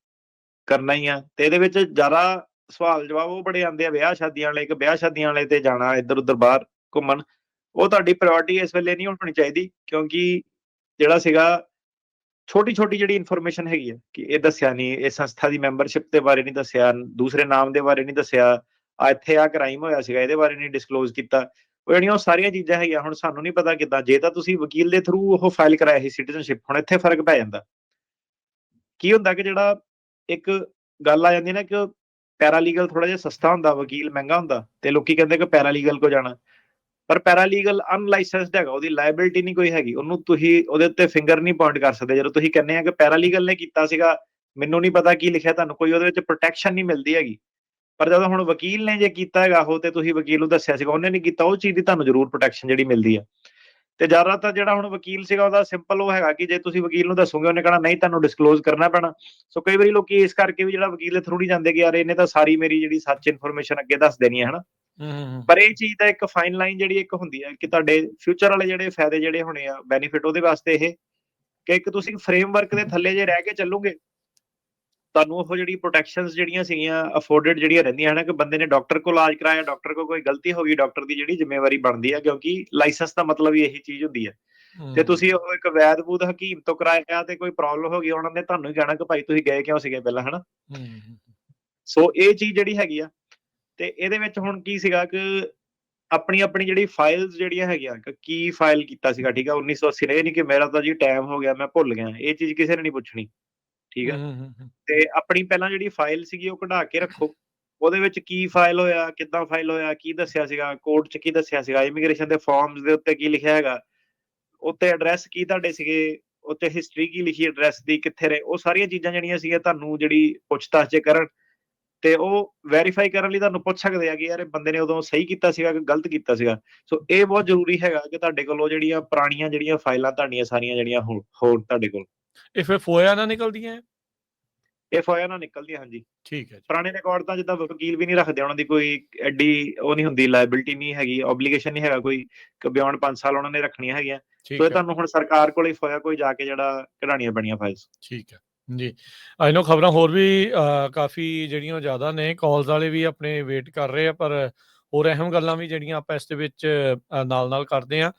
ਕਰਨਾ ਹੀ ਆ, ਤੇ ਇਹਦੇ ਵਿੱਚ ਜ਼ਿਆਦਾ ਸਵਾਲ ਜਵਾਬ ਉਹ ਬੜੇ ਆਉਂਦੇ ਆ ਵਿਆਹ ਸ਼ਾਦੀਆਂ ਵਾਲੇ ਕਿ ਵਿਆਹ ਸ਼ਾਦੀਆਂ ਵਾਲੇ ਤੇ ਜਾਣਾ ਇੱਧਰ ਉੱਧਰ ਬਾਹਰ ਘੁੰਮਣ। ਉਹ ਤੁਹਾਡੀ ਪ੍ਰਾਇੋਰਟੀ ਇਸ ਵੇਲੇ ਨਹੀਂ ਹੋਣੀ ਚਾਹੀਦੀ ਕਿਉਂਕਿ ਜਿਹੜਾ ਸੀਗਾ ਛੋਟੀ ਛੋਟੀ ਜਿਹੜੀ ਇਨਫੋਰਮੇਸ਼ਨ ਹੈਗੀ ਹੈ ਕਿ ਇਹ ਦੱਸਿਆ ਨਹੀਂ, ਇਹ ਸੰਸਥਾ ਦੀ ਮੈਂਬਰਸ਼ਿਪ ਦੇ ਬਾਰੇ ਨਹੀਂ ਦੱਸਿਆ, ਦੂਸਰੇ ਨਾਮ ਦੇ ਬਾਰੇ ਨਹੀਂ ਦੱਸਿਆ, ਆ ਇੱਥੇ ਆ ਕ੍ਰਾਈਮ ਹੋਇਆ ਸੀਗਾ, ਇਹਦੇ ਬਾਰੇ ਨਹੀਂ ਡਿਸਕਲੋਜ਼ ਕੀਤਾ। ਉਹ ਜਿਹੜੀਆਂ ਉਹ ਸਾਰੀਆਂ ਚੀਜ਼ਾਂ ਹੈਗੀਆਂ, ਹੁਣ ਸਾਨੂੰ ਨਹੀਂ ਪਤਾ ਕਿੱਦਾਂ, ਜੇ ਤਾਂ ਤੁਸੀਂ ਵਕੀਲ ਦੇ ਥਰੂ ਉਹ ਫਾਈਲ ਕਰਾਇਆ ਸੀ ਸਿਟੀਜ਼ਨਸ਼ਿਪ ਹੁਣ ਇੱਥੇ ਫ਼ਰਕ ਪੈ ਜਾਂਦਾ। ਕੀ ਹੁੰਦਾ ਕਿ ਜਿਹੜਾ ਇੱਕ ਗੱਲ ਆ ਜਾਂਦੀ ਨਾ ਕਿ ਪੈਰਾਲੀਗਲ ਥੋੜਾ ਜਿਹਾ ਸਸਤਾ ਹੁੰਦਾ, ਵਕੀਲ ਮਹਿੰਗਾ ਹੁੰਦਾ ਤੇ ਲੋਕੀ ਕਹਿੰਦੇ ਕਿ ਪੈਰਾਲੀਗਲ ਕੋ ਜਾਣਾ। ਪਰ ਪੈਰਾਲੀਗਲ ਅਨਲਾਇਸੈਂਸਡ ਹੈਗਾ, ਉਹਦੀ ਲਾਇਬਿਲਿਟੀ ਨਹੀਂ ਕੋਈ ਹੈਗੀ, ਉਹਨੂੰ ਤੁਸੀਂ ਉਹਦੇ ਉੱਤੇ ਫਿੰਗਰ ਨਹੀਂ ਪੁਆਇੰਟ ਕਰ ਸਕਦੇ। ਜਦੋਂ ਤੁਸੀਂ ਕਹਿੰਦੇ ਆ ਕਿ ਪੈਰਾਲੀਗਲ ਨੇ ਕੀਤਾ ਸੀਗਾ, ਮੈਨੂੰ ਨਹੀਂ ਪਤਾ ਕੀ ਲਿਖਿਆ, ਤੁਹਾਨੂੰ ਕੋਈ ਉਹਦੇ ਵਿੱਚ ਪ੍ਰੋਟੈਕਸ਼ਨ ਨਹੀਂ ਮਿਲਦੀ ਹੈਗੀ। ਪਰ ਜਦੋਂ ਹੁਣ ਵਕੀਲ ਨੇ ਜੇ ਕੀਤਾ ਹੈਗਾ ਉਹ ਤੇ ਤੁਸੀਂ ਵਕੀਲ ਨੂੰ ਦੱਸਿਆ ਸੀਗਾ, ਉਹਨੇ ਨਹੀਂ ਕੀਤਾ, ਉਹ ਚੀਜ਼ ਦੀ ਤੁਹਾਨੂੰ ਜ਼ਰੂਰ ਪ੍ਰੋਟੈਕਸ਼ਨ ਜਿਹੜੀ ਮਿਲਦੀ ਆ। ਤੇ ਜ਼ਿਆਦਾਤਰ ਜਿਹੜਾ ਹੁਣ ਵਕੀਲ ਸੀਗਾ ਉਹਦਾ ਸਿੰਪਲ ਉਹ ਹੈਗਾ ਕਿ ਜੇ ਤੁਸੀਂ ਵਕੀਲ ਨੂੰ ਦੱਸੋਗੇ ਉਹਨੇ ਕਹਣਾ ਨਹੀਂ ਤੁਹਾਨੂੰ ਡਿਸਕਲੋਜ਼ ਕਰਨਾ ਪੈਣਾ। ਸੋ ਕਈ ਵਾਰੀ ਲੋਕੀ ਇਸ ਕਰਕੇ ਵੀ ਜਿਹੜਾ ਵਕੀਲ ਦੇ ਥਰੂ ਨਹੀਂ ਜਾਂਦੇ ਕਿ ਯਾਰ ਇਹਨੇ ਤਾਂ ਸਾਰੀ ਮੇਰੀ ਜਿਹੜੀ ਸੱਚ ਇਨਫੋਰਮੇਸ਼ਨ ਅੱਗੇ ਦੱਸ ਦੇਣੀ ਹੈ ਹਨਾ? ਪਰ ਇਹ ਚੀਜ਼ ਦਾ ਇੱਕ ਫਾਈਨ ਲਾਈਨ ਜਿਹੜੀ ਇੱਕ ਹੁੰਦੀ ਹੈ ਕਿ ਤੁਹਾਡੇ ਫਿਊਚਰ ਵਾਲੇ ਜਿਹੜੇ ਫਾਇਦੇ ਜਿਹੜੇ ਹੋਣੇ ਆ ਬੈਨੀਫਿਟ ਉਹਦੇ ਵਾਸਤੇ ਇਹ ਕਿ ਇੱਕ ਤੁਸੀਂ ਫਰੇਮਵਰਕ ਦੇ ਥੱਲੇ ਜੇ ਰਹਿ ਕੇ ਚੱਲੋਗੇ ਤੁਹਾਨੂੰ ਉਹ ਜਿਹੜੀ ਪ੍ਰੋਟੈਕਸ਼ਨਸ ਜਿਹੜੀਆਂ ਸੀਗੀਆਂ ਅਫੋਰਡਡ ਜਿਹੜੀਆਂ ਰਹਿੰਦੀਆਂ ਹਨ ਕਿ ਬੰਦੇ ਨੇ ਡਾਕਟਰ ਕੋਲ ਇਲਾਜ ਕਰਾਇਆ ਡਾਕਟਰ ਕੋਲ ਕੋਈ ਗਲਤੀ ਹੋ ਗਈ ਡਾਕਟਰ ਦੀ ਜਿਹੜੀ ਜ਼ਿੰਮੇਵਾਰੀ ਬਣਦੀ ਹੈ ਕਿਉਂਕਿ ਲਾਇਸੈਂਸ ਦਾ ਮਤਲਬ ਹੀ ਇਹੀ ਚੀਜ਼ ਹੁੰਦੀ ਹੈ ਤੇ ਤੁਸੀਂ ਉਹ ਇੱਕ ਵੈਦ ਬੂਦ ਹਕੀਮ ਤੋਂ ਕਰਾਇਆ ਤੇ ਕੋਈ ਪ੍ਰੋਬਲਮ ਹੋ ਗਈ ਉਹਨਾਂ ਨੇ ਤੁਹਾਨੂੰ ਹੀ ਕਹਿਣਾ ਕਿ ਭਾਈ ਤੁਸੀਂ ਗਏ ਕਿਉਂ ਸੀਗੇ ਪਹਿਲਾਂ ਹਨਾ? ਸੋ ਇਹ ਚੀਜ਼ ਜਿਹੜੀ ਹੈਗੀ ਆ ਤੇ ਇਹਦੇ ਵਿੱਚ ਹੁਣ ਕੀ ਸੀਗਾ ਕਿ ਆਪਣੀ ਆਪਣੀ ਜਿਹੜੀ ਫਾਈਲਸ ਜਿਹੜੀਆਂ ਹੈਗੀਆਂ ਕਿ ਕੀ ਫਾਈਲ ਕੀਤਾ ਸੀਗਾ ਠੀਕ ਆ? 1980 ਨੇ ਇਹ ਨਹੀਂ ਕਿ ਮੇਰਾ ਤਾਂ ਜੀ ਟਾਈਮ ਹੋ ਗਿਆ ਮੈਂ ਭੁੱਲ ਗਿਆ ਇਹ ਚੀਜ਼ ਕਿਸੇ ਨੇ ਨਹੀਂ ਪੁੱਛਣੀ। ਠੀਕ ਆ? ਤੇ ਆਪਣੀ ਪਹਿਲਾਂ ਜਿਹੜੀ ਫਾਈਲ ਸੀਗੀ ਉਹ ਕਢਾ ਕੇ ਰੱਖੋ। ਉਹਦੇ ਵਿੱਚ ਕੀ ਫਾਈਲ ਹੋਇਆ ਕਿੱਦਾਂ ਫਾਈਲ ਹੋਇਆ ਕੀ ਦੱਸਿਆ ਸੀਗਾ ਕੋਰਟ 'ਚ ਕੀ ਦੱਸਿਆ ਸੀਗਾ ਇਮੀਗ੍ਰੇਸ਼ਨ ਦੇ ਫਾਰਮਸ ਦੇ ਉੱਤੇ ਕੀ ਲਿਖਿਆ ਹੈਗਾ ਉੱਤੇ ਐਡਰੈਸ ਕੀ ਤੁਹਾਡੇ ਸੀਗੇ ਉੱਤੇ ਹਿਸਟਰੀ ਕੀ ਲਿਖੀ ਐਡਰੈਸ ਦੀ ਕਿੱਥੇ ਰਹੇ ਉਹ ਸਾਰੀਆਂ ਚੀਜ਼ਾਂ ਜਿਹੜੀਆਂ ਸੀਗੀਆਂ ਤੁਹਾਨੂੰ ਜਿਹੜੀ ਪੁੱਛਤਾਛ ਜੇ ਕਰਨ ਤੇ ਉਹ ਵੈਰੀਫਾਈ ਕਰਨ ਲਈ ਤੁਹਾਨੂੰ ਪੁੱਛ ਸਕਦੇ ਆ ਕਿ ਯਾਰ ਇਹ ਬੰਦੇ ਨੇ ਉਦੋਂ ਸਹੀ ਕੀਤਾ ਸੀਗਾ ਕਿ ਗਲਤ ਕੀਤਾ ਸੀਗਾ। ਸੋ ਇਹ ਬਹੁਤ ਜ਼ਰੂਰੀ ਹੈਗਾ ਕਿ ਤੁਹਾਡੇ ਕੋਲ ਉਹ ਜਿਹੜੀਆਂ ਪੁਰਾਣੀਆਂ ਜਿਹੜੀਆਂ ਫਾਈਲਾਂ ਤੁਹਾਡੀਆਂ ਸਾਰੀਆਂ ਜਿਹੜੀਆਂ ਹੋਰ ਤੁਹਾਡੇ ਕੋਲ। ਇਹ ਫਿਰ ਫੋਇਆ ਨਾ ਨਿਕਲਦੀਆਂ ਹੈ? ਇਹ ਫਾਇਲ ਨਾਲ ਨਿਕਲਦੀਆਂ ਹਾਂਜੀ। ਠੀਕ ਹੈ ਜੀ। ਪੁਰਾਣੇ ਰਿਕਾਰਡ ਤਾਂ ਜਿੱਦਾਂ ਵਕੀਲ ਵੀ ਨਹੀਂ ਰੱਖਦੇ ਉਹਨਾਂ ਦੀ ਕੋਈ ਐਡੀ ਉਹ ਨਹੀਂ ਹੁੰਦੀ ਲਾਇਬਿਲਿਟੀ ਨਹੀਂ ਹੈਗੀ ਆਬਲੀਗੇਸ਼ਨ ਨਹੀਂ ਹੈਗਾ ਕੋਈ ਕਿ ਬਿਯੋਂਡ 5 ਸਾਲ ਉਹਨਾਂ ਨੇ ਰੱਖਣੀਆਂ ਹੈਗੀਆਂ। ਠੀਕ ਸੋ ਇਹ ਹੈ। ਤੁਹਾਨੂੰ ਹੁਣ ਸਰਕਾਰ ਕੋਲ ਫੋਇਆ ਕੋਈ ਜਾ ਕੇ ਜਿਹੜਾ ਕਢਾਣੀਆਂ ਪੈਣੀਆਂ ਫਾਈਲਸ ਠੀਕ ਹੈ ਜੀ। ਆਈ ਨੋ ਖਬਰਾਂ ਹੋਰ ਵੀ ਕਾਫੀ ਜਿਹੜੀਆਂ ਜ਼ਿਆਦਾ ਨੇ ਕਾਲਸ ਵਾਲੇ ਵੀ ਆਪਣੇ ਵੇਟ ਕਰ ਰਹੇ ਆ ਪਰ ਹੋਰ ਅਹਿਮ ਗੱਲਾਂ ਵੀ ਜਿਹੜੀਆਂ ਆਪਾਂ ਇਸ ਦੇ ਵਿੱਚ ਨਾਲ ਨਾਲ ਕਰਦੇ ਆ